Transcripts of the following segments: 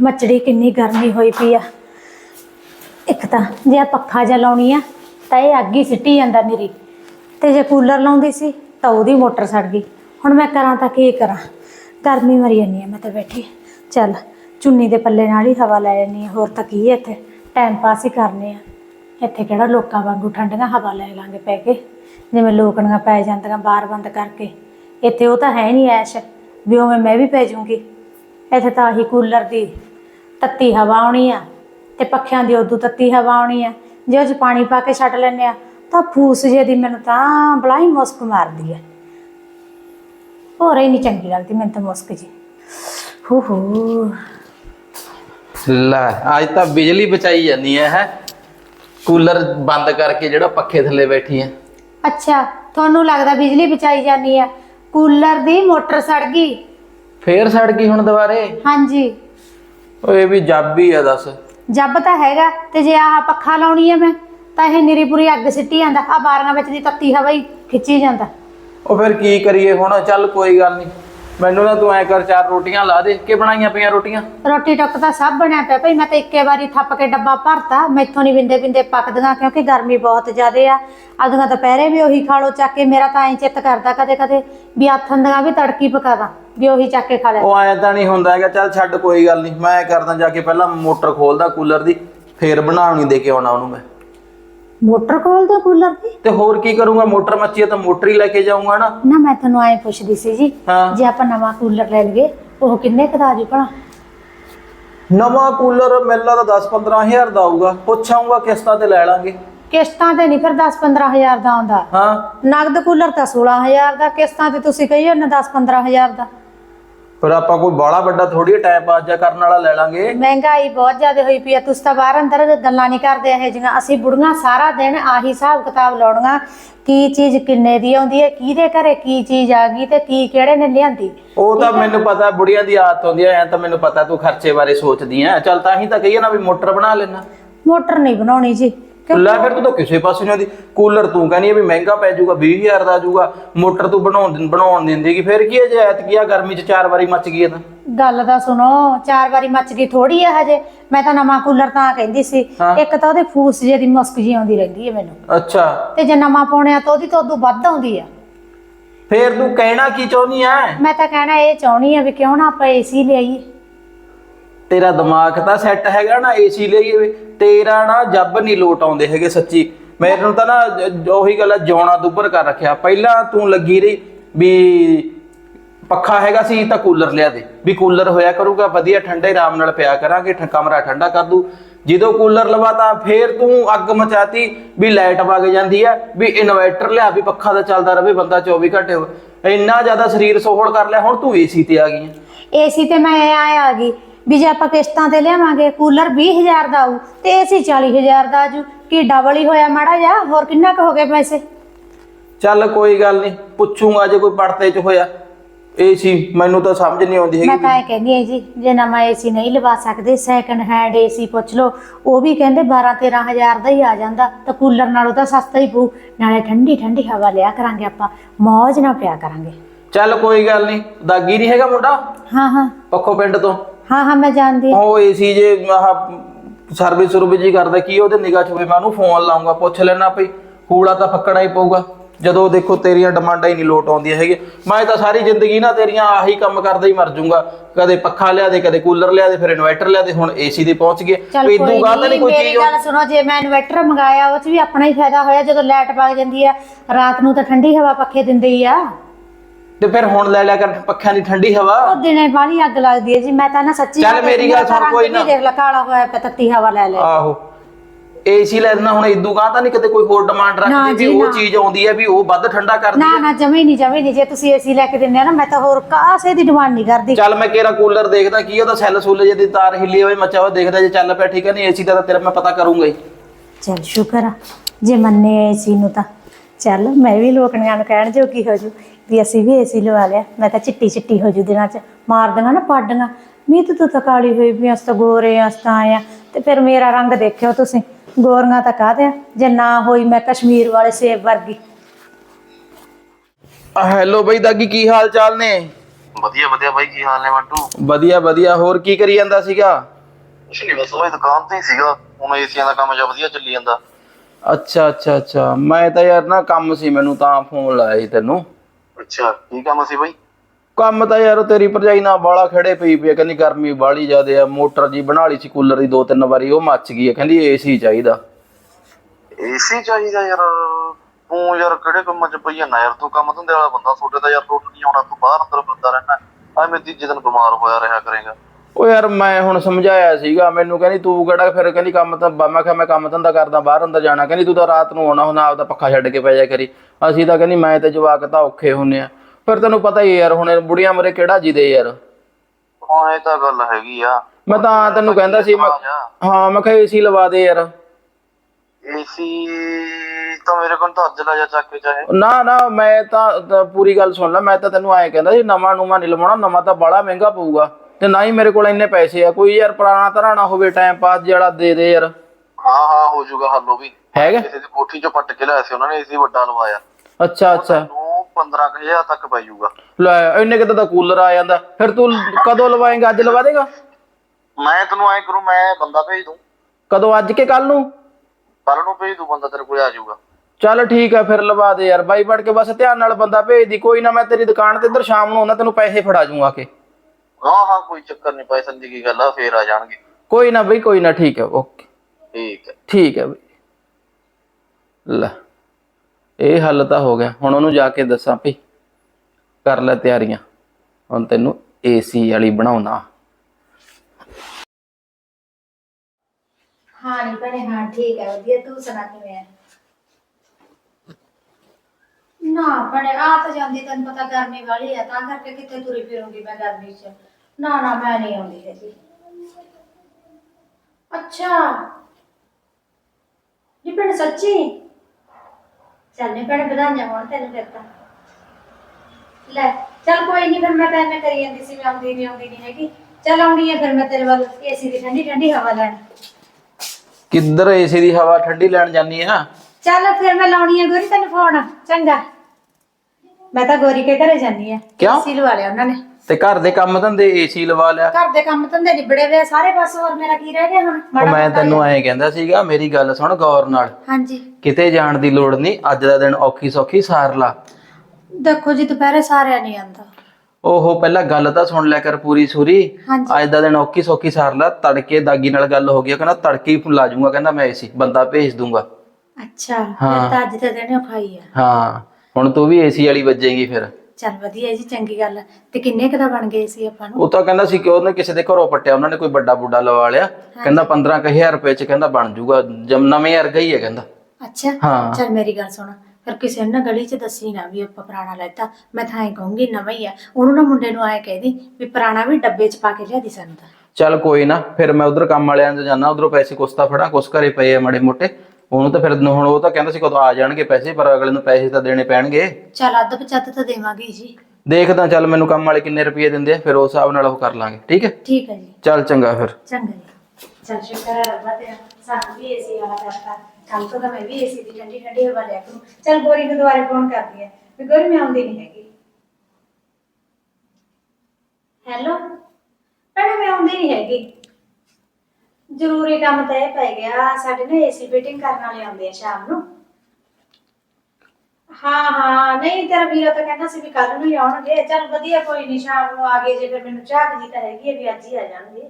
ਮੱਚੜੀ ਕਿੰਨੀ ਗਰਮੀ ਹੋਈ ਪਈ ਆ। ਇੱਕ ਤਾਂ ਜੇ ਆ ਪੱਖਾ ਜਿਹਾ ਲਾਉਣੀ ਆ, ਤਾਂ ਇਹ ਅੱਗ ਹੀ ਸਿੱਟੀ ਜਾਂਦਾ ਮੇਰੀ। ਤੇ ਜੇ ਕੂਲਰ ਲਾਉਂਦੀ ਸੀ, ਤਾਂ ਉਹਦੀ ਮੋਟਰ ਸੜ ਗਈ। ਹੁਣ ਮੈਂ ਕਰਾਂ ਤਾਂ ਕੀ ਕਰਾਂ? ਗਰਮੀ ਮਰੀ ਜਾਂਦੀ ਆ, ਮੈਂ ਤਾਂ ਬੈਠੀ ਚੱਲ, ਚੁੰਨੀ ਦੇ ਪੱਲੇ ਨਾਲ ਹੀ ਹਵਾ ਲੈ ਲੈਣੀ ਆ। ਹੋਰ ਤਾਂ ਕੀ ਹੈ ਇੱਥੇ? ਟਾਈਮ ਪਾਸ ਹੀ ਕਰਨੇ ਆ। ਇੱਥੇ ਕਿਹੜਾ ਲੋਕਾਂ ਵਾਂਗੂ ਠੰਡੀਆਂ ਹਵਾ ਲੈ ਲਾਂਗੇ ਪੈ ਕੇ? ਜਿਵੇਂ ਲੋਕਣੀਆਂ ਪੈ ਜਾਂਦੀਆਂ ਬਾਹਰ ਬੰਦ ਕਰਕੇ। ਇੱਥੇ ਉਹ ਤਾਂ ਹੈ ਨਹੀਂ ਐਸ਼। ਵੀ ਉਵੇਂ ਮੈਂ ਵੀ ਪੈ ਜਾਊਂਗੀ। ਇੱਥੇ ਤਾਂ ਆਹੀ ਕੂਲਰ ਦੀ ਤੱਤੀ ਹਵਾ ਆਉਣੀ ਆ ਤੇ ਪੱਖਿਆਂ ਦੀ ਉਦੋਂ ਤੱਤੀ ਹਵਾ ਆਉਣੀ ਆ। ਜੇ ਉਹ 'ਚ ਪਾਣੀ ਪਾ ਕੇ ਛੱਡ ਲੈਂਦੇ ਆ ਤਾਂ ਫੂਸ ਜੇ ਦੀ ਮੈਨੂੰ ਤਾਂ ਬਲਾਈ ਮੁਸਕ ਮਾਰਦੀ ਆ। ਹੋਰ ਹੀ ਨਹੀਂ ਚੰਗੀ ਲੱਗਦੀ ਮੈਨੂੰ ਤਾਂ ਮੁਸਕ ਜੀ। ਹੂ ਹੂ। ਲੈ ਅੱਜ ਤਾਂ ਬਿਜਲੀ ਬਚਾਈ ਜਾਂਦੀ ਹੈ ਹੈ? ਕੂਲਰ ਬੰਦ ਕਰਕੇ ਜਿਹੜਾ ਪੱਖੇ ਥੱਲੇ ਬੈਠੀ ਹੈ ਅੱਛਾ ਤੁਹਾਨੂੰ ਲੱਗਦਾ ਬਿਜਲੀ ਬਚਾਈ ਜਾਂਦੀ ਆ ਕੂਲਰ ਦੀ ਮੋਟਰ ਸੜ ਗਈ। ਫੇਰ ਸੜ ਗਈ ਹੁਣ ਦੁਬਾਰੇ? ਹਾਂਜੀ। ਓਏ ਵੀ ਜਾਬੀ ਆ ਦੱਸ। ਜੱਬ ਤਾਂ ਹੈਗਾ ਤੇ ਜੇ ਆਹ ਪੱਖਾ ਲਾਉਣੀ ਆ ਮੈਂ ਤਾਂ ਇਹ ਨਿਰੀ ਪੂਰੀ ਅੱਗ ਸਿੱਟੀ ਜਾਂਦਾ ਆ ਬਾਰੀਆਂ ਵਿੱਚ ਦੀ ਤੱਤੀ ਹਵਾ ਹੀ ਖਿੱਚੀ ਜਾਂਦਾ। ਉਹ ਫਿਰ ਕੀ ਕਰੀਏ ਹੁਣ? ਚੱਲ ਕੋਈ ਗੱਲ ਨਹੀਂ ਮੈਨੂੰ ਨਾ ਤੂੰ ਐ ਕਰ ਚਾਰ ਰੋਟੀਆਂ ਲਾ ਦੇ। ਕਿ ਬਣਾਈਆਂ ਪਈਆਂ ਰੋਟੀਆਂ? ਰੋਟੀ ਟੁੱਕ ਤਾਂ ਸਭ ਬਣਿਆ ਪਿਆ ਭਈ ਮੈਂ ਤਾਂ ਇੱਕੇ ਵਾਰੀ ਥੱਪ ਕੇ ਡੱਬਾ ਭਰਤਾ। ਮੈਥੋਂ ਨਹੀਂ ਬਿੰਦੇ ਬਿੰਦੇ ਪੱਕਦੀਆਂ ਕਿਉਂਕਿ ਗਰਮੀ ਬਹੁਤ ਜ਼ਿਆਦੇ ਆ। ਅਦੀਆਂ ਦੁਪਹਿਰੇ ਵੀ ਉਹੀ ਖਾ ਲੋ ਚੱਕ ਕੇ ਮੇਰਾ ਤਾਂ ਐਂ ਚਿੱਤ ਕਰਦਾ ਕਦੇ ਕਦੇ ਵੀ ਆਥਣ ਦੀਆਂ ਵੀ ਤੜਕੀ ਪਕਾ ਦਾਂ। ਵੀ ਉਹੀ ਚੱਕ ਕੇ ਖਾ ਲੈ। ਉਹ ਐ ਤਾਂ ਨਹੀਂ ਹੁੰਦਾ ਹੈਗਾ ਚੱਲ ਛੱਡ ਕੋਈ ਗੱਲ ਨਹੀਂ। ਮੈਂ ਕਰਦਾ ਜਾ ਕੇ ਪਹਿਲਾਂ ਮੋਟਰ ਖੋਲਦਾ ਕੂਲਰ ਦੀ ਫੇਰ ਬਣਾਉਣੀ ਦੇ ਕੇ ਆਉਣਾ ਉਹਨੂੰ ਮੈਂ। ਮੋਟਰ ਖੋਲ ਦੇ ਕੂਲਰ ਦੀ? ਤੇ ਹੋਰ ਕੀ ਕਰੂੰਗਾ? ਮੋਟਰ ਮੱਚੀ ਹੈ ਤਾਂ ਮੋਟਰ ਹੀ ਲੈ ਕੇ ਜਾਊਂਗਾ ਨਾ। ਨਾ ਮੈਂ ਤੁਹਾਨੂੰ ਐਂ ਪੁੱਛਦੀ ਸੀ ਜੀ ਹਾਂ। ਜੇ ਆਪਾਂ ਨਵਾਂ ਕੂਲਰ ਲੈ ਲਈਏ ਉਹ ਕਿੰਨੇ ਕੁ ਦਾ ਆ ਜੂ ਭਲਾ? ਨਵਾਂ ਕੂਲਰ ਮਿਲਦਾ ਤਾਂ 10-15000 ਦਾ ਆਊਗਾ। ਪੁੱਛਾਂਗਾ ਕਿਸ਼ਤਾਂ ਤੇ ਲੈ ਲਾਂਗੇ। ਕਿਸ਼ਤਾਂ ਤੇ ਨਹੀਂ ਫਿਰ 10-15 ਹਜ਼ਾਰ ਦਾ ਆਉਂਦਾ। ਹਾਂ। ਨਗਦ ਕੂਲਰ ਤਾਂ 16000 ਦਾ ਕਿਸ਼ਤਾਂ ਤੇ ਤੁਸੀਂ ਕਹੀ ਨਾ 10-15 ਹਜ਼ਾਰ ਦਾ। ਫਿਰ ਆਪਾਂ ਕੋਈ ਬਾਲਾ ਵੱਡਾ ਥੋੜੀ ਟਾਈਮ ਪਾਸ ਜਾ ਕਰਨ ਵਾਲਾ ਲੈ ਲਾਂਗੇ। ਮਹਿੰਗਾਈ ਬਹੁਤ ਜ਼ਿਆਦਾ ਹੋਈ ਪਈ ਆ। ਤੁਸੀਂ ਤਾਂ ਬਾਹਰ ਅੰਦਰ ਗੱਲਾਂ ਨਹੀਂ ਕਰਦੇ ਇਹ ਜਿਹੀਆਂ। ਅਸੀਂ ਬੁੜੀਆਂ ਸਾਰਾ ਦਿਨ ਆਹੀ ਹਿਸਾਬ ਕਿਤਾਬ ਲਾਉਣੀਆਂ ਕੀ ਚੀਜ਼ ਕਿੰਨੇ ਦੀ ਆਉਂਦੀ ਹੈ ਕਿਹਦੇ ਘਰੇ ਕੀ ਚੀਜ਼ ਆ ਗਈ ਤੇ ਕੀ ਕਿਹੜੇ ਨੇ ਲਿਆਂਦੀ। ਉਹ ਤਾਂ ਮੈਨੂੰ ਪਤਾ ਬੁੜੀਆਂ ਦੀ ਆਦਤ ਹੁੰਦੀ ਐ ਐਂ ਤਾਂ ਮੈਨੂੰ ਪਤਾ ਤੂੰ ਖਰਚੇ ਬਾਰੇ ਸੋਚਦੀ ਐ। ਚੱਲ ਤਾਂ ਹੀ ਤਾਂ ਕਹੀਏ ਨਾ ਵੀ ਮੋਟਰ ਬਣਾ ਲੈਣਾ ਮੋਟਰ ਨਹੀਂ ਬਣਾਉਣੀ ਜੀ। ਲੈ ਫਿਰ ਤੂੰ ਤਾਂ ਕਿਸੇ ਪਾਸੇ ਨਹੀਂ ਆਉਂਦੀ। ਕੂਲਰ ਤੂੰ ਕਹਿੰਦੀ ਵੀ ਮਹਿੰਗਾ ਪੈ ਜਾਊਗਾ 20000 ਦਾ ਆ ਜਾਊਗਾ। ਮੋਟਰ ਤੂੰ ਬਣਾਉਣ ਬਣਾਉਣ ਦਿੰਦੀ ਕਿ ਫਿਰ ਕੀ ਐ ਜੇ ਐਤਕੀ ਆ ਗਰਮੀ 'ਚ ਚਾਰ ਵਾਰੀ ਮੱਚ ਗਈ ਤਾਂ? ਗੱਲ ਤਾਂ ਸੁਣੋ ਚਾਰ ਵਾਰੀ ਮੱਚ ਗਈ ਥੋੜੀ ਆ ਹਜੇ। ਮੈਂ ਤਾਂ ਨਵਾਂ ਕੂਲਰ ਤਾਂ ਕਹਿੰਦੀ ਸੀ। ਹਾਂ। ਇੱਕ ਤਾਂ ਉਹਦੇ ਫੂਸ ਜਿਹੀ ਦੀ ਮੁਸਕ ਜੀ ਆਉਂਦੀ ਰਹਿੰਦੀ ਹੈ ਮੈਨੂੰ। ਅੱਛਾ। ਤੇ ਜੇ ਨਵਾਂ ਪਾਉਣਿਆ ਤਾਂ ਉਹਦੀ ਤਾਂ ਉਦੋਂ ਵੱਧ ਆਉਂਦੀ ਆ। ਫੇਰ ਤੂੰ ਕਹਿਣਾ ਕੀ ਚਾਹੁੰਦੀ ਐ? ਮੈਂ ਤਾਂ ਕਹਿਣਾ ਇਹ ਚਾਹਣੀ ਆ ਵੀ ਕਿਉਂ ਨਾ ਆਪਾਂ ਏਸੀ ਲਿਆਈਏ। ਤੇਰਾ ਦਿਮਾਗ ਤਾਂ ਸੈੱਟ ਹੈਗਾ ਨਾ ਏਸੀ ਲਈ ਵੀ। ਤੇਰਾ ਨਾ ਜੱਬ ਨਹੀਂ ਲੋਟ ਆਉਂਦੇ ਹੈਗੇ ਸੱਚੀ। ਮੈਨੂੰ ਤਾਂ ਨਾ ਜ- ਉਹੀ ਗੱਲ ਹੈ ਜਿਉਣਾ ਦੁੱਬਰ ਕਰ ਰੱਖਿਆ। ਪਹਿਲਾਂ ਤੂੰ ਲੱਗੀ ਰਹੀ ਵੀ ਪੱਖਾ ਹੈਗਾ ਸੀ ਤਾਂ ਕੂਲਰ ਲਿਆ ਦੇ। ਵੀ ਕੂਲਰ ਹੋਇਆ ਕਰੂਗਾ, ਵਧੀਆ ਠੰਡੇ ਆਰਾਮ ਨਾਲ ਪਿਆ ਕਰਾਂਗੇ, ਠ- ਕਮਰਾ ਠੰਡਾ ਕਰ ਦੂ। ਜਦੋਂ ਕੂਲਰ ਲਵਾਤਾ ਫੇਰ ਤੂੰ ਅੱਗ ਮਚਾਤੀ ਵੀ ਲਾਈਟ ਵਗ ਜਾਂਦੀ ਹੈ ਵੀ ਇਨਵਰਟਰ ਲਿਆ, ਵੀ ਪੱਖਾ ਤਾਂ ਚੱਲਦਾ ਰਵੇ ਬੰਦਾ 24 ਘੰਟੇ ਹੋਵੇ। ਇੰਨਾ ਜ਼ਿਆਦਾ ਸਰੀਰ ਸੋਹਲ ਕਰ ਲਿਆ, ਹੁਣ ਤੂੰ ਏਸੀ ਤੇ ਆ ਗਈ ਹੈ ਏਸੀ ਤੇ ਮੈਂ ਆਏ ਆ ਗਈ। ਵੀ ਜੇ ਆਪਾਂ ਕਿਸ਼ਤਾਂ ਤੇ ਲਿਆਵਾਂਗੇ ਕੂਲਰ 20000 ਦਾ ਆਊ ਤੇ ਏਸੀ 40000 ਦਾ ਆਜੂ। ਕੀ ਡਬਲ ਹੀ ਹੋਇਆ ਮਾੜਾ ਜਾ ਹੋਰ ਕਿੰਨਾ ਕੁ ਹੋ ਗਏ ਪੈਸੇ? ਚੱਲ ਕੋਈ ਗੱਲ ਨਹੀਂ ਪੁੱਛੂਗਾ ਜੇ ਕੋਈ ਪੜਤੇ ਚ ਹੋਇਆ। ਇਹ ਸੀ ਮੈਨੂੰ ਤਾਂ ਸਮਝ ਨਹੀਂ ਆਉਂਦੀ ਮੈਂ ਹੈਗੀ ਤਾਂ ਇਹ ਕਹਿੰਦੀ ਹਾਂ ਜੀ ਜੇ ਨਵਾਂ ਏਸੀ ਨਹੀਂ ਲਵਾ ਸਕਦੇ ਸੈਕੰਡ ਹੈਂਡ ਏਸੀ ਪੁੱਛ ਲਓ ਉਹ ਵੀ ਕਹਿੰਦੇ 12 13000 ਦਾ ਹੀ ਆ ਜਾਂਦਾ ਤਾਂ ਕੂਲਰ ਨਾਲੋਂ ਤਾਂ ਸਸਤਾ ਹੀ ਪਊ। ਨਾਲੇ ਠੰਡੀ ਠੰਡੀ ਹਵਾ ਲਿਆ ਕਰਾਂਗੇ ਆਪਾਂ ਮੌਜ ਨਾਲ ਪਿਆ ਕਰਾਂਗੇ। ਚੱਲ ਕੋਈ ਗੱਲ ਨਹੀਂ ਦਾਗੀ ਨਹੀਂ ਹੈਗਾ ਮੁੰਡਾ? ਹਾਂ ਹਾਂ। ਪੱਖੋ ਪਿੰਡ ਤੋਂ। ਹਾਂ ਹਾਂ ਮੈਂ ਜਾਣਦੀ ਹਾਂ। ਉਹ ਏਸੀ ਜੇ ਆਹ ਸਰਵਿਸ ਸਰਵਿਸ ਜੀ ਕਰਦਾ ਕੀ ਉਹਦੇ ਨਿਗਾਹ ਚ ਹੋਵੇ? ਮੈਂ ਉਹਨੂੰ ਫੋਨ ਲਾਉਂਗਾ ਪੁੱਛ ਲੈਣਾ ਭਈ ਹੂੜਾ ਤਾਂ ਫੱਕਣਾ ਹੀ ਪਊਗਾ। ਜਦੋਂ ਦੇਖੋ ਤੇਰੀਆਂ ਡਿਮਾਂਡਾਂ ਹੀ ਨਹੀਂ ਲੋਟ ਆਉਂਦੀਆਂ ਹੈਗੀਆਂ। ਮੈਂ ਤਾਂ ਸਾਰੀ ਜ਼ਿੰਦਗੀ ਨਾ ਤੇਰੀਆਂ ਆਹੀ ਕੰਮ ਕਰਦਾ ਹੀ ਮਰ ਜਾਊਂਗਾ। ਕਦੇ ਪੱਖਾ ਲਿਆ ਦੇ ਕਦੇ ਕੂਲਰ ਲਿਆ ਦੇ ਫਿਰ ਇਨਵਰਟਰ ਲਿਆ ਦੇ ਹੁਣ ਏਸੀ ਦੇ ਪਹੁੰਚ ਗਏ। ਚੱਲ ਇਦੋਂ ਕੋਈ ਬਾਅਦ ਤਾਂ ਨਹੀਂ ਕੋਈ ਮੇਰੀ ਚੀਜ਼ ਗੱਲ ਸੁਣੋ ਜੇ ਮੈਂ ਇਨਵਰਟਰ ਮੰਗਾਇਆ ਉਹ 'ਚ ਵੀ ਆਪਣਾ ਹੀ ਫਾਇਦਾ ਹੋਇਆ ਜਦੋਂ ਲਾਈਟ ਵਗ ਜਾਂਦੀ ਆ ਰਾਤ ਨੂੰ ਤਾਂ ਠੰਡੀ ਹਵਾ ਪੱਖੇ ਦਿੰਦੇ ਹੀ ਆ। ਤੇ ਫਿਰ ਹੁਣ ਲੈ ਲਿਆ ਕਰ ਪੱਖਿਆਂ ਦੀ ਠੰਡੀ ਹਵਾ। ਉਹ ਦਿਨੇ ਬਾਹਲੀ ਅੱਗ ਲੱਗਦੀ ਹੈ ਜੀ ਮੈਂ ਤਾਂ ਨਾ ਸੱਚੀ ਚੱਲ ਮੇਰੀ ਗੱਲ ਸੁਣ ਕੋਈ ਨਾ। ਦੇਖ ਲੈ ਕਾਲਾ ਹੋਇਆ ਪਿਆ ਤੱਤੀ ਹਵਾ ਲੈ ਲੈ ਆਹੋ। ਏਸੀ ਲੈ ਲੈਣਾ ਹੁਣ ਇਦੋਂ ਗਾਂ ਤਾਂ ਨਹੀਂ ਕਿਤੇ ਕੋਈ ਹੋਰ ਡਿਮਾਂਡ ਨਾ ਰੱਖਦੀ ਜੀ, ਵੀ ਉਹ ਨਾ। ਚੀਜ਼ ਆਉਂਦੀ ਹੈ ਵੀ ਉਹ ਵੱਧ ਠੰਡਾ ਕਰਦੀ ਨਾ ਹੈ। ਨਾ ਜਮੇ ਨਹੀਂ ਜਮੇ ਨਹੀਂ। ਜੇ ਤੁਸੀਂ ਏਸੀ ਲੈ ਕੇ ਦਿੰਦੇ ਆ ਨਾ ਮੈਂ ਤਾਂ ਹੋਰ ਕਾਸੇ ਦੀ ਡਿਮਾਂਡ ਨਹੀਂ ਕਰਦੀ। ਚੱਲ ਮੈਂ ਕਿਹੜਾ ਕੂਲਰ ਦੇਖਦਾ ਕੀ ਉਹਦਾ ਸੈੱਲ ਸੁੱਲ ਜੇ ਦੀ ਤਾਰ ਹਿੱਲੀ ਹੋਵੇ ਮੱਚਾ ਹੋਵੇ ਦੇਖਦਾ ਜੇ ਚੱਲ ਪਿਆ ਠੀਕ ਹੈ ਨਹੀਂ ਏਸੀ ਦਾ ਤਾਂ ਤੇਰਾ ਮੈਂ ਪਤਾ ਕਰੂੰਗਾ ਹੀ। ਚਲ ਸ਼ੁਕਰ ਆ। ਜੇ ਮੰਨੇ ਏਸੀ ਨੂੰ ਤਾਂ। ਚੱਲ ਮੈਂ ਵੀ ਲੋਕਣੀਆਂ ਨੂੰ ਕਹਿਣ ਜੋਗੀ ਹੋ ਜੂ। ਵੀ ਅਸੀਂ ਵੀ ਏਸੀ ਲਵਾ ਲਿਆ। ਮੈਂ ਤਾਂ ਚਿੱਟੀ ਚਿੱਟੀ ਹੋ ਜੂ ਦਿਨਾਂ ਚ। ਮਾਰ ਦੇਣਾ ਨਾ ਪਾਡੀਆਂ ਮੀਤ ਤੂੰ ਤਾਂ ਕਾਲੀ ਹੋਈ ਵੀ ਅਸ ਤਾਂ ਗੋਰੇ ਅਸ ਤਾਂ ਆਇਆ ਤੇ ਫਿਰ ਮੇਰਾ ਰੰਗ ਦੇਖਿਓ ਤੁਸੀਂ। ਗੋਰੀਆਂ ਤਾਂ ਕਾਹਦੇ ਆ? ਜੇ ਨਾ ਹੋਈ ਮੈਂ ਕਸ਼ਮੀਰ ਵਾਲੇ ਸੇਬ ਵਰਗੀ। ਹੈਲੋ ਬਈ ਦਾਗੀ ਕੀ ਹਾਲ ਚਾਲ ਨੇ? ਵਧੀਆ ਵਧੀਆ ਬਾਈ ਕੀ ਹਾਲ ਨੇ ਮੰਟੂ ਵਧੀਆ ਵਧੀਆ। ਹੋਰ ਕੀ ਕਰੀ ਜਾਂਦਾ ਸੀਗਾ? ਕੁਛ ਨਹੀਂ ਬਸ ਉਹ ਦੁਕਾਨ ਤੇ ਹੀ ਸੀਗਾ। ਹੁਣ ਏਸੀਆਂ ਦਾ ਕੰਮ ਜਿਹਾ ਵਧੀਆ ਚੱਲੀ ਜਾਂਦਾ। ਅੱਛਾ ਅੱਛਾ ਅੱਛਾ। ਮੈਂ ਤਾਂ ਯਾਰ ਨਾ ਕੰਮ ਸੀ ਮੈਨੂੰ ਤਾਂ ਫੋਨ ਲਾਇਆ ਸੀ ਤੈਨੂੰ। ਅੱਛਾ ਕੀ ਕੰਮ ਸੀ ਬਾਈ? ਕੰਮ ਤਾਂ ਯਾਰ ਉਹ ਤੇਰੀ ਭਰਜਾਈ ਨਾਲ ਬਾਲਾ ਖੜੇ ਪਈ ਪਈ ਆ ਕਹਿੰਦੀ ਗਰਮੀ ਬਾਲੀ ਜ਼ਿਆਦੇ ਆ ਮੋਟਰ ਜੀ ਬਣਾ ਲਈ ਸੀ ਕੂਲਰ ਦੀ ਦੋ ਤਿੰਨ ਵਾਰੀ ਉਹ ਮੱਚ ਗਈ ਆ ਕਹਿੰਦੀ ਏਸੀ ਚਾਹੀਦਾ। ਏਸੀ ਚਾਹੀਦਾ ਯਾਰ ਤੂੰ ਯਾਰ ਕਿਹੜੇ ਕੰਮਾਂ 'ਚ ਪਈ ਜਾਂਦਾ ਯਾਰ ਤੂੰ ਕੰਮ ਧੰਦੇ ਵਾਲਾ ਬੰਦਾ ਛੋਟੇ ਦਾ ਯਾਰ ਰੋਟ ਨਹੀਂ ਆਉਣਾ ਤੂੰ ਬਾਹਰ ਅੰਦਰ ਫਿਰਦਾ ਰਹਿਣਾ। ਆ ਮੈਂ ਤੀਜੇ ਦਿਨ ਬਿਮਾਰ ਹੋਇਆ ਰਿਹਾ ਕਰੇਗਾ। ਉਹ ਯਾਰ ਮੈਂ ਹੁਣ ਸਮਝਾਇਆ ਸੀਗਾ ਮੈਨੂੰ ਕਹਿੰਦੀ ਤੂੰ ਕਿਹੜਾ ਫਿਰ ਕਹਿੰਦੀ ਕੰਮ ਤਾਂ ਬ- ਮੈਂ ਕਿਹਾ ਮੈਂ ਕੰਮ ਧੰਦਾ ਕਰਦਾ ਬਾਹਰ ਅੰਦਰ ਜਾਣਾ ਕਹਿੰਦੀ ਤੂੰ ਤਾਂ ਰਾਤ ਨੂੰ ਆਉਣਾ ਹੁਣ ਆਪਦਾ ਪੱਖਾ ਛੱਡ ਕੇ ਪੈ ਜਾ ਕਰੀ। ਅਸੀਂ ਤਾਂ ਕਹਿੰਦੀ ਮੈਂ ਤੇ ਜਵਾਕ ਤਾਂ ਔਖੇ ਹੁੰਨੇ ਆ। ਫਿਰ ਤੈਨੂੰ ਪਤਾ ਹੀ ਹੈ ਯਾਰ ਹੁਣ ਬੁੜੀਆਂ ਮਰੇ ਕਿਹੜਾ ਜੀਦੇ ਯਾਰ। ਹਾਂ ਇਹ ਤਾਂ ਗੱਲ ਹੈਗੀ ਆ। ਮੈਂ ਤਾਂ ਤੈਨੂੰ ਕਹਿੰਦਾ ਸੀ ਮੈਂ ਹਾਂ ਮੈਂ ਕਿਹਾ ਏਸੀ ਲਵਾ ਦੇ ਯਾਰ। ਏਸੀ ਤਾਂ ਮੇਰੇ ਕੋਲ ਤਾਂ ਅੱਜ ਲਾ ਜਾ ਚੱਕ ਕੇ ਚਾਹੇ। ਨਾ ਨਾ ਮੈਂ ਤਾਂ ਤਾਂ ਪੂਰੀ ਗੱਲ ਸੁਣ ਲੈ ਮੈਂ ਤਾਂ ਤੈਨੂੰ ਐਂ ਕਹਿੰਦਾ ਸੀ ਨਵਾਂ ਨੂੰਮਾ ਨਹੀਂ ਲਵਾਉਣਾ ਨਵਾਂ ਤਾਂ ਬੜਾ ਮਹਿੰਗਾ ਪਊਗਾ। ਤੇ ਨਾ ਹੀ ਮੇਰੇ ਕੋਲ ਇੰਨੇ ਪੈਸੇ ਆ। ਕੋਈ ਯਾਰ ਪੁਰਾਣਾ ਤਰਾਣਾ ਹੋਵੇ ਟਾਈਮ ਪਾਸ ਜਿਹੜਾ ਦੇ ਦੇ ਯਾਰ। ਹਾਂ ਹਾਂ ਹੋ ਜਾਊਗਾ ਹੱਲ ਉਹ ਵੀ। ਹੈਗਾ? ਕਿਸੇ ਦੀ ਕੋਠੀ 'ਚੋਂ ਪੱਟ ਕੇ ਲਿਆਇਆ ਸੀ ਉਹਨਾਂ ਨੇ ਏਸੀ ਵੱਡਾ ਲਵਾਇਆ। ਅੱਛਾ ਅੱਛਾ। ਨੂੰ 15000 ਤੱਕ ਪੈ ਜਾਊਗਾ। ਲੈ ਇੰਨੇ ਕਿਤੇ ਤਾਂ ਕੂਲਰ ਆ ਜਾਂਦਾ। ਫਿਰ ਤੂੰ ਕਦੋਂ ਲਵਾਏਂਗਾ? ਅੱਜ ਲਵਾ ਦੇਗਾ? ਮੈਂ ਤੈਨੂੰ ਐ ਕਰੂੰ ਮੈਂ ਬੰਦਾ ਭੇਜ ਦੂੰ। ਕਦੋਂ? ਅੱਜ ਕੇ ਕੱਲ ਨੂੰ? ਕੱਲ ਨੂੰ ਭੇਜ ਦੂੰ ਬੰਦਾ ਤੇਰੇ ਕੋਲ ਆ ਜਾਊਗਾ। ਚੱਲ ਠੀਕ ਆ ਫਿਰ ਲਵਾ ਦੇ ਯਾਰ। ਬਾਈ ਬੜ ਕੇ ਬਸ ਧਿਆਨ ਨਾਲ ਬੰਦਾ ਭੇਜ ਦੀ। ਕੋਈ ਨਾ ਮੈਂ ਤੇਰੀ ਦੁਕਾਨ ਤੇ ਇੱਧਰ ਸ਼ਾਮ ਨੂੰ ਆਉਣਾ ਤੈਨੂੰ ਪੈਸੇ ਫੜਾ ਜੂਗਾ ਕੇ। ਹਾਂ ਹਾਂ ਕੋਈ ਚੱਕਰ ਨਹੀਂ ਪੈਸੇ ਦੀ ਕੀ ਗੱਲ ਆ ਫੇਰ ਆ ਜਾਣਗੇ। ਕੋਈ ਨਾ ਬਈ ਕੋਈ ਨਾ ਠੀਕ ਹੈ ਓਕੇ। ਠੀਕ ਹੈ। ਠੀਕ ਹੈ ਬਈ। ਲੈ ਇਹ ਹੱਲ ਤਾਂ ਹੋ ਗਿਆ। ਹੁਣ ਉਹਨੂੰ ਜਾ ਕੇ ਦੱਸਾਂ ਭਈ ਕਰ ਲੈ ਤਿਆਰੀਆਂ। ਹੁਣ ਤੈਨੂੰ ਏਸੀ ਵਾਲੀ ਬਣਾਉਣਾ। ਹਾਂ ਨਹੀਂ ਭੈਣੇ ਹਾਂ ਠੀਕ ਹੈ ਵਧੀਆ। ਤੂੰ ਸੁਣਾ ਕਿਵੇਂ ਹੈ ਨਾ ਭੈਣੇ ਆ ਤਾਂ ਜਾਂਦੀ ਤੈਨੂੰ ਪਤਾ ਗਰਮੀ ਵਾਲੀ ਆ ਤਾਂ ਕਰਕੇ ਕਿੱਥੇ ਤੁਰੀ ਫਿਰੂੰਗੀ ਮੈਂ ਗਰਮੀ 'ਚ। ਨਾ ਨਾ ਮੈਂ ਨਹੀਂ ਆਉਂਦੀ ਹੈਗੀ। ਅੱਛਾ। ਜੀ ਭੈਣੇ ਸੱਚੀ? ਚੱਲ ਨਹੀਂ ਭੈਣੇ ਵਧਾਈਆਂ ਹੋਣ ਤੈਨੂੰ ਫਿਰ ਤਾਂ। ਲੈ ਚੱਲ ਕੋਈ ਨਹੀਂ ਫਿਰ ਮੈਂ ਤਾਂ ਐਵੇਂ ਕਰੀ ਜਾਂਦੀ ਸੀ ਮੈਂ ਆਉਂਦੀ ਨਹੀਂ ਆਉਂਦੀ ਨਹੀਂ ਹੈਗੀ। ਚੱਲ ਆਉਣੀ ਹੈ ਫਿਰ ਮੈਂ ਤੇਰੇ ਵੱਲ ਏਸੀ ਦੀ ਠੰਡੀ ਠੰਡੀ ਹਵਾ ਲੈਣ। ਕਿੱਧਰ ਏਸੀ ਦੀ ਹਵਾ ਠੰਡੀ ਲੈਣ ਜਾਨੀ ਆ? ਚੱਲ ਫਿਰ ਮੈਂ ਲਾਉਣੀ ਆ ਗੋਰੀ ਤੈਨੂੰ ਫੋਨ ਚੰਗਾ। ਮੈਂ ਤਾਂ ਗੋਰੀ ਕੇ ਘਰੇ ਜਾਨੀ ਆ ਕਿਉਂ? ਏਸੀ ਲਵਾ ਲਿਆ ਉਹਨਾਂ ਨੇ। ਤੇ ਘਰ ਦੇ ਕੰਮ ਧੰਦੇ ਏਸੀ ਲਵਾ ਲਿਆ। ਘਰ ਦੇ ਕੰਮ ਧੰਦੇ ਨਿਬੜੇ ਵੇ ਸਾਰੇ ਪਾਸੇ ਹੋਰ ਮੇਰਾ ਕੀ ਰਹਿ ਗਿਆ ਹੁਣ? ਉਹ ਮੈਂ ਤੈਨੂੰ ਐਂ ਕਹਿੰਦਾ ਸੀਗਾ ਮੇਰੀ ਗੱਲ ਸੁਣ ਗੌਰ ਨਾਲ। ਹਾਂਜੀ। ਕਿਤੇ ਜਾਣ ਦੀ ਲੋੜ ਨਹੀਂ ਅੱਜ ਦਾ ਦਿਨ ਔਖੀ ਸੌਖੀ ਸਾਰ ਲਾ। ਦੇਖੋ ਜੀ ਦੁਪਹਿਰੇ ਸਾਰਿਆਂ ਨਹੀਂ ਆਂਦਾ। ਉਹ ਪਹਿਲਾਂ ਗੱਲ ਤਾਂ ਸੁਣ ਲਿਆ ਕਰ ਪੂਰੀ ਸੂਰੀ। ਅੱਜ ਦਾ ਦਿਨ ਔਖੀ ਸੌਖੀ ਸਾਰ ਲਾ ਤੜਕੇ ਦਾਗੀ ਨਾਲ ਗੱਲ ਹੋ ਗਈ ਉਹ ਕਹਿੰਦਾ ਤੜਕੇ ਹੀ ਲਾ ਜਾਊਂਗਾ ਕਹਿੰਦਾ ਮੈਂ ਏਸੀ ਬੰਦਾ ਭੇਜ ਦੂੰਗਾ। ਅੱਛਾ ਹਾਂ। ਤਾਂ ਅੱਜ ਦਾ ਦਿਨ ਖਾਈ ਆ। ਹਾਂ ਹੁਣ ਤੂੰ ਵੀ ਏਸੀ ਵਾਲੀ ਵੱਜੇਗੀ ਫਿਰ। ਚੱਲ ਵਧੀਆ ਜੀ ਚੰਗੀ ਗੱਲ ਆ। ਤੇ ਕਿੰਨੇ ਕੁ ਦਾ ਬਣ ਗਏ ਸੀ ਆਪਾਂ ਨੂੰ? ਉਹ ਤਾਂ ਕਹਿੰਦਾ ਸੀ ਕਿ ਉਹਨੇ ਕਿਸੇ ਦੇ ਘਰੋਂ ਪੱਟਿਆ ਉਹਨਾਂ ਨੇ ਕੋਈ ਵੱਡਾ ਬੁੱਢਾ ਲਵਾ ਲਿਆ। ਕਹਿੰਦਾ 15000 ਰੁਪਏ ਚ ਕਹਿੰਦਾ ਬਣ ਜਾਊਗਾ ਜਮ ਨਵੇਂ ਵਰਗਾ ਹੀ ਹੈ ਕਹਿੰਦਾ। ਅੱਛਾ ਹਾਂ। ਚੱਲ ਮੇਰੀ ਗੱਲ ਸੁਣ। ਫਿਰ ਕਿਸੇ ਨੇ ਨਾ ਗਲੀ 'ਚ ਦੱਸੀ ਨਾ ਵੀ ਆਪਾਂ ਪੁਰਾਣਾ ਲੈਤਾ ਮੈਂ ਤਾਂ ਐਂ ਕਹੂੰਗੀ ਨਵਾਂ ਹੀ ਆ। ਉਹਨੂੰ ਨਾ ਮੁੰਡੇ ਨੂੰ ਐਂ ਕਹਿ ਦੀ ਵੀ ਪੁਰਾਣਾ ਵੀ ਡੱਬੇ 'ਚ ਪਾ ਕੇ ਲਿਆ ਦੀ ਸਾਨੂੰ ਤਾਂ। ਚੱਲ ਕੋਈ ਨਾ ਫਿਰ ਮੈਂ ਉਧਰ ਕੰਮ ਵਾਲਿਆਂ ਦੇ ਜਾਣਾ ਉਧਰੋਂ ਪੈਸੇ ਕੁਛ ਤਾਂ ਫੜਾ ਕੁਛ ਘਰੇ ਪਏ ਆ ਮਾੜੇ ਮੋਟੇ। ਉਹਨੂੰ ਤਾਂ ਫਿਰ ਹੁਣ ਉਹ ਤਾਂ ਕਹਿੰਦਾ ਸੀ ਕਦੋਂ ਆ ਜਾਣਗੇ ਪੈਸੇ ਪਰ ਅਗਲੇ ਨੂੰ ਪੈਸੇ ਤਾਂ ਦੇਣੇ ਪੈਣਗੇ। ਚੱਲ ਅੱਧ ਪਚੱਧ ਤਾਂ ਦੇਵਾਂਗੇ ਜੀ। ਦੇਖਦਾ ਚੱਲ ਮੈਨੂੰ ਕੰਮ ਵਾਲੇ ਕਿੰਨੇ ਰੁਪਏ ਦਿੰਦੇ ਆ ਫਿਰ ਉਸ ਹਿਸਾਬ ਨਾਲ ਉਹ ਕਰ ਲਾਂਗੇ ਠੀਕ ਹੈ? ਠੀਕ ਹੈ ਜੀ। ਚੱਲ ਚੰਗਾ ਫਿਰ। ਚੰਗਾ ਜੀ। ਚੱਲ ਸ਼ੁਕਰ ਹੈ ਰੱਬਾ ਤੇਰਾ। ਸਾਨੂੰ ਵੀ ਏਸੀ ਵਾਲਾ ਕਰਤਾ। ਕੱਲ ਤੋਂ ਤਾਂ ਮੈਂ ਵੀ ਏਸੀ ਦੀ ਠੰਡੀ ਠੰਡੀ ਹਵਾ ਲਿਆ ਕਰੂੰ। ਚੱਲ ਗੋਰੀ ਨੂੰ ਦੁਬਾਰੇ ਫੋਨ ਕਰਦੀ ਹੈ। ਵੀ ਗੋਰੀ ਮੈਂ ਆਉਂਦੀ ਨਹੀਂ ਹੈਗੀ। ਹੈਲੋ ਭੈਣੇ ਮੈਂ ਆਉਂਦੀ ਨਹੀਂ ਹੈਗੀ। ਜ਼ਰੂਰੀ ਕੰਮ ਤਾਂ ਇਹ ਪੈ ਗਿਆ, ਸਾਡੇ ਨਾ ਏਸੀ ਫਿਟਿੰਗ ਕਰਨ ਵਾਲੇ ਆਉਂਦੇ ਆ ਸ਼ਾਮ ਨੂੰ। ਹਾਂ ਹਾਂ, ਨਹੀਂ, ਤੇਰਾ ਵੀਰਾ ਤਾਂ ਕਹਿੰਦਾ ਸੀ ਵੀ ਕੱਲ ਨੂੰ ਹੀ ਆਉਣਗੇ। ਚੱਲ ਵਧੀਆ, ਕੋਈ ਨਹੀਂ, ਸ਼ਾਮ ਨੂੰ ਆ ਗਏ, ਜੇ ਫਿਰ ਮੈਨੂੰ ਝਾਕ ਜੀ ਤਾਂ ਹੈਗੀ ਹੈ ਵੀ ਅੱਜ ਹੀ ਆ ਜਾਣਗੇ।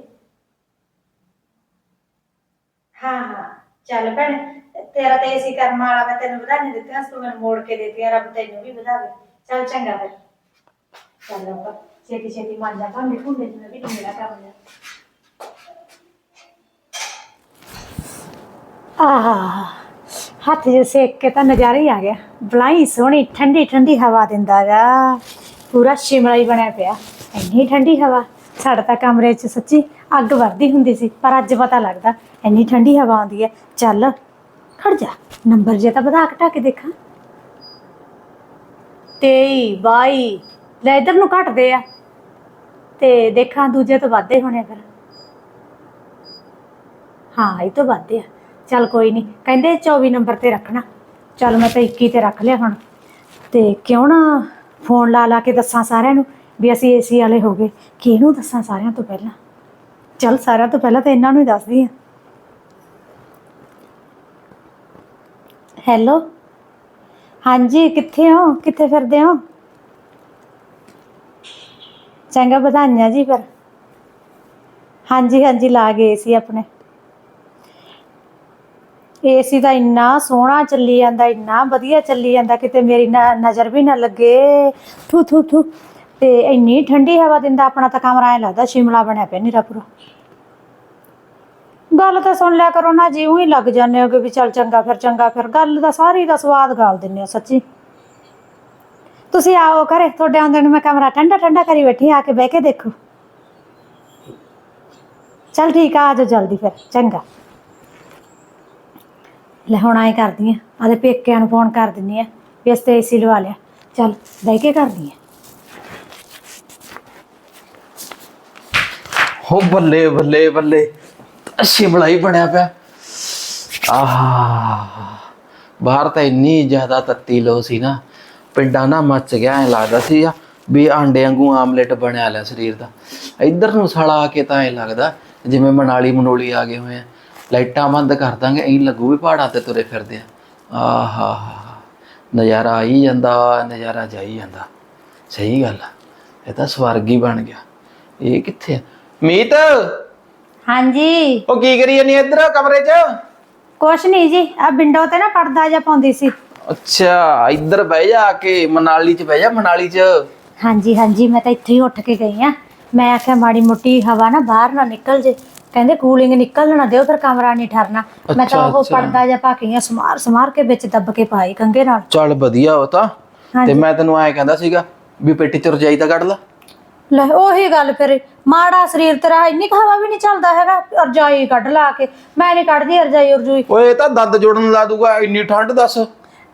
ਹਾਂ ਹਾਂ, ਚੱਲ ਭੈਣ, ਤੇਰਾ ਤਾਂ ਏਸੀ ਕਰਮ ਵਾਲਾ ਮੈਂ ਤੈਨੂੰ ਵਧਾਈ ਦਿੱਤੀਆਂ ਤੂੰ ਮੈਨੂੰ ਮੋੜ ਕੇ ਦਿੱਤੀਆਂ ਰੱਬ ਤੈਨੂੰ ਵੀ ਵਧਾਵੇ। ਚੱਲ ਚੰਗਾ ਫਿਰ। ਚੱਲ ਆਪਾਂ ਛੇਤੀ ਛੇਤੀ ਮੰਨ ਜਾ ਭਾਂਡੇ ਭੁੰਡੇ ਜਿਵੇਂ ਵੀ ਮੇਰਾ ਕੰਮ ਹੈ ਆਹ, ਹੱਥ ਜੇ ਸੇਕ ਕੇ ਤਾਂ ਨਜ਼ਾਰਾ ਹੀ ਆ ਗਿਆ। ਬਲਾਈ ਸੋਹਣੀ, ਠੰਡੀ ਠੰਡੀ ਹਵਾ ਦਿੰਦਾ ਗਾ। ਪੂਰਾ ਸ਼ਿਮਲਾ ਹੀ ਬਣਿਆ ਪਿਆ। ਇੰਨੀ ਠੰਡੀ ਹਵਾ, ਸਾਡਾ ਤਾਂ ਕਮਰੇ 'ਚ ਸੱਚੀ ਅੱਗ ਵਰਦੀ ਹੁੰਦੀ ਸੀ, ਪਰ ਅੱਜ ਪਤਾ ਲੱਗਦਾ ਇੰਨੀ ਠੰਡੀ ਹਵਾ ਆਉਂਦੀ ਹੈ। ਚੱਲ, ਖੜ ਜਾ। ਨੰਬਰ ਜੇ ਤਾਂ ਵਧਾ ਘਟਾ ਕੇ ਦੇਖਾਂ। 23 22 ਲੈ ਇਧਰ ਨੂੰ ਘਟਦੇ ਆ। ਤੇ ਦੇਖਾਂ ਦੂਜੇ ਤੋਂ ਵੱਧੇ ਹੋਣੇ ਫਿਰ। ਹਾਂ, ਇਹ ਤੋਂ ਵੱਧਦੇ ਆ। ਚੱਲ ਕੋਈ ਨਹੀਂ ਕਹਿੰਦੇ 24 ਨੰਬਰ ਤੇ ਰੱਖਣਾ। ਚੱਲ ਮੈਂ ਤਾਂ 21 ਤੇ ਰੱਖ ਲਿਆ ਹੁਣ। ਤੇ ਕਿਉਂ ਨਾ ਫੋਨ ਲਾ ਲਾ ਕੇ ਦੱਸਾਂ ਸਾਰਿਆਂ ਨੂੰ ਵੀ ਅਸੀਂ ਏਸੀ ਵਾਲੇ ਹੋ ਗਏ। ਕਿਹਨੂੰ ਦੱਸਾਂ ਸਾਰਿਆਂ ਤੋਂ ਪਹਿਲਾਂ? ਚੱਲ ਸਾਰਿਆਂ ਤੋਂ ਪਹਿਲਾਂ ਤਾਂ ਇਹਨਾਂ ਨੂੰ ਹੀ ਦੱਸਦੀ ਆ। ਹੈਲੋ? ਹਾਂਜੀ, ਕਿੱਥੇ ਹੋ? ਕਿੱਥੇ ਫਿਰਦੇ ਹੋ? ਚੰਗਾ ਵਧਾਈਆਂ ਜੀ ਫਿਰ। ਹਾਂਜੀ ਹਾਂਜੀ, ਲਾ ਗਏ ਸੀ ਆਪਣੇ। ਏਸੀ ਦਾ ਇੰਨਾ ਸੋਹਣਾ ਚੱਲੀ ਜਾਂਦਾ, ਇੰਨਾ ਵਧੀਆ ਚੱਲੀ ਜਾਂਦਾ, ਕਿਤੇ ਮੇਰੀ ਨਜ਼ਰ ਵੀ ਨਾ ਲੱਗੇ। ਥੂ ਥੂ ਥੂ। ਤੇ ਇੰਨੀ ਠੰਡੀ ਹਵਾ ਦਿੰਦਾ ਆਪਣਾ ਤਾਂ ਕਮਰਾ ਐ ਲੱਗਦਾ ਸ਼ਿਮਲਾ ਬਣਿਆ ਪਿਆ ਨੀਰਾ ਗੱਲ ਤਾਂ ਸੁਣ ਲਿਆ ਕਰੋ ਨਾ ਜਿਉਂ ਹੀ ਲੱਗ ਜਾਂਦੇ ਹੋ ਕਿ ਵੀ ਚੱਲ ਚੰਗਾ ਫਿਰ ਚੰਗਾ ਫਿਰ। ਗੱਲ ਦਾ ਸਾਰੀ ਦਾ ਸਵਾਦ ਗਾਲ ਦਿੰਦੇ ਹੋ ਸੱਚੀ। ਤੁਸੀਂ ਆਓ ਘਰੇ, ਤੁਹਾਡੇ ਆਉਂਦੇ ਨੂੰ ਮੈਂ ਕਮਰਾ ਠੰਡਾ ਠੰਡਾ ਕਰੀ ਬੈਠੀ ਆ ਕੇ ਬਹਿ ਕੇ ਦੇਖੋ। ਚਲ ਠੀਕ ਆ ਆਜੋ ਜਲਦੀ ਫਿਰ, ਚੰਗਾ। ਲੈ ਹੁਣ ਆਏ ਕਰਦੀ ਆ, ਆਦੇ ਪੇਕਿਆਂ ਨੂੰ ਫੋਨ ਕਰ ਦਿੰਨੀ ਆ ਵੀ ਅਸੀਂ ਏਸੀ ਲਵਾ ਲਿਆ। ਚੱਲ, ਬਹਿ ਕੇ ਕਰਦੀ ਆ। ਹੋ ਬੱਲੇ ਬੱਲੇ ਬੱਲੇ ਸ਼ਿਮਲਾ ਹੀ ਬਣਿਆ ਪਿਆ। ਆਹ, ਬਾਹਰ ਤਾਂ ਇੰਨੀ ਜ਼ਿਆਦਾ ਤੱਤੀ ਲੋ ਸੀ ਨਾ, ਪਿੰਡਾਂ ਨਾ ਮੱਚ ਗਿਆ, ਐ ਲੱਗਦਾ ਸੀ ਵੀ ਆਂਡੇ ਵਾਂਗੂ ਆਮਲੇਟ ਬਣਿਆ ਲਿਆ ਸਰੀਰ ਦਾ। ਇੱਧਰ ਨੂੰ ਸਾਲਾ ਆ ਕੇ ਤਾਂ ਐ ਲੱਗਦਾ, ਜਿਵੇਂ ਮਨਾਲੀ ਮਨੋਲੀ ਆ ਗਏ ਹੋਏ ਆ। ਲਾਈਟਾਂ ਬੰਦ ਕਰ ਦਾਂਗੇ ਐਂ ਲੱਗੂ ਵੀ ਪਹਾੜਾਂ ਤੇ ਤੁਰੇ ਫਿਰਦੇ ਆ। ਆਹਾ ਨਜ਼ਾਰਾ ਆਈ ਜਾਂਦਾ ਨਜ਼ਾਰਾ ਜਾਈ ਜਾਂਦਾ। ਸਹੀ ਗੱਲ ਆ ਇਹ ਤਾਂ ਸਵਰਗ ਹੀ ਬਣ ਗਿਆ। ਇਹ ਕਿੱਥੇ ਆ? ਮੀਤ? ਹਾਂਜੀ। ਉਹ ਕੀ ਕਰੀ ਜਾਨੀ ਇੱਧਰ ਕਮਰੇ 'ਚ? ਕੁਛ ਨਹੀਂ ਜੀ ਆ ਵਿੰਡੋ ਤੇ ਨਾ ਪਰਦਾ ਜਿਹਾ ਪਾਉਂਦੀ ਸੀ। ਅੱਛਾ ਇੱਧਰ ਬਹਿ ਜਾ ਕੇ ਮਨਾਲੀ 'ਚ ਬਹਿ ਜਾ ਮਨਾਲੀ 'ਚ। ਹਾਂਜੀ ਹਾਂਜੀ ਮੈਂ ਤਾਂ ਇੱਥੇ ਹੀ ਉੱਠ ਕੇ ਗਈ ਆ। ਮੈਂ ਆਖਿਆ ਮਾੜੀ ਮੋਟੀ ਹਵਾ ਨਾ ਬਾਹਰ ਨਾ ਨਿਕਲ ਜੇ। ਕਹਿੰਦੇ ਕੂਲਿੰਗ ਨਿਕਲ ਨਾ ਦਿਓ ਫਿਰ ਕਮਰਾ ਨਹੀਂ ਠਰਨਾ। ਮੈਂ ਤਾਂ ਉਹ ਪਰਦਾ ਜਿਹਾ ਪਾ ਕੇ ਗਈ ਆ ਸਮਾਰ ਸਮਾਰ ਕੇ ਵਿੱਚ ਦੱਬ ਕੇ ਪਾਈ ਕੰਗੇ ਨਾਲ। ਚੱਲ ਵਧੀਆ ਉਹ ਤਾਂ। ਤੇ ਮੈਂ ਤੈਨੂੰ ਐਂ ਕਹਿੰਦਾ ਸੀਗਾ ਵੀ ਪੇਟੀ 'ਚ ਰਜਾਈ ਤਾਂ ਕੱਢ ਲਾ। ਲੈ ਉਹੀ ਗੱਲ ਫਿਰ। ਮਾੜਾ ਸਰੀਰ ਤੇਰਾ ਇੰਨੀ ਹਵਾ ਵੀ ਨਹੀਂ ਚੱਲਦਾ ਹੈਗਾ ਰਜਾਈ ਕੱਢ ਲਾ ਕੇ। ਮੈਂ ਨਹੀਂ ਕੱਢਦੀ ਰਜਾਈ ਰਜੂਈ। ਓਏ ਇਹ ਤਾਂ ਦੰਦ ਜੋੜਨ ਲਾ ਦੂਗਾ ਇੰਨੀ ਠੰਡ ਦੱਸ।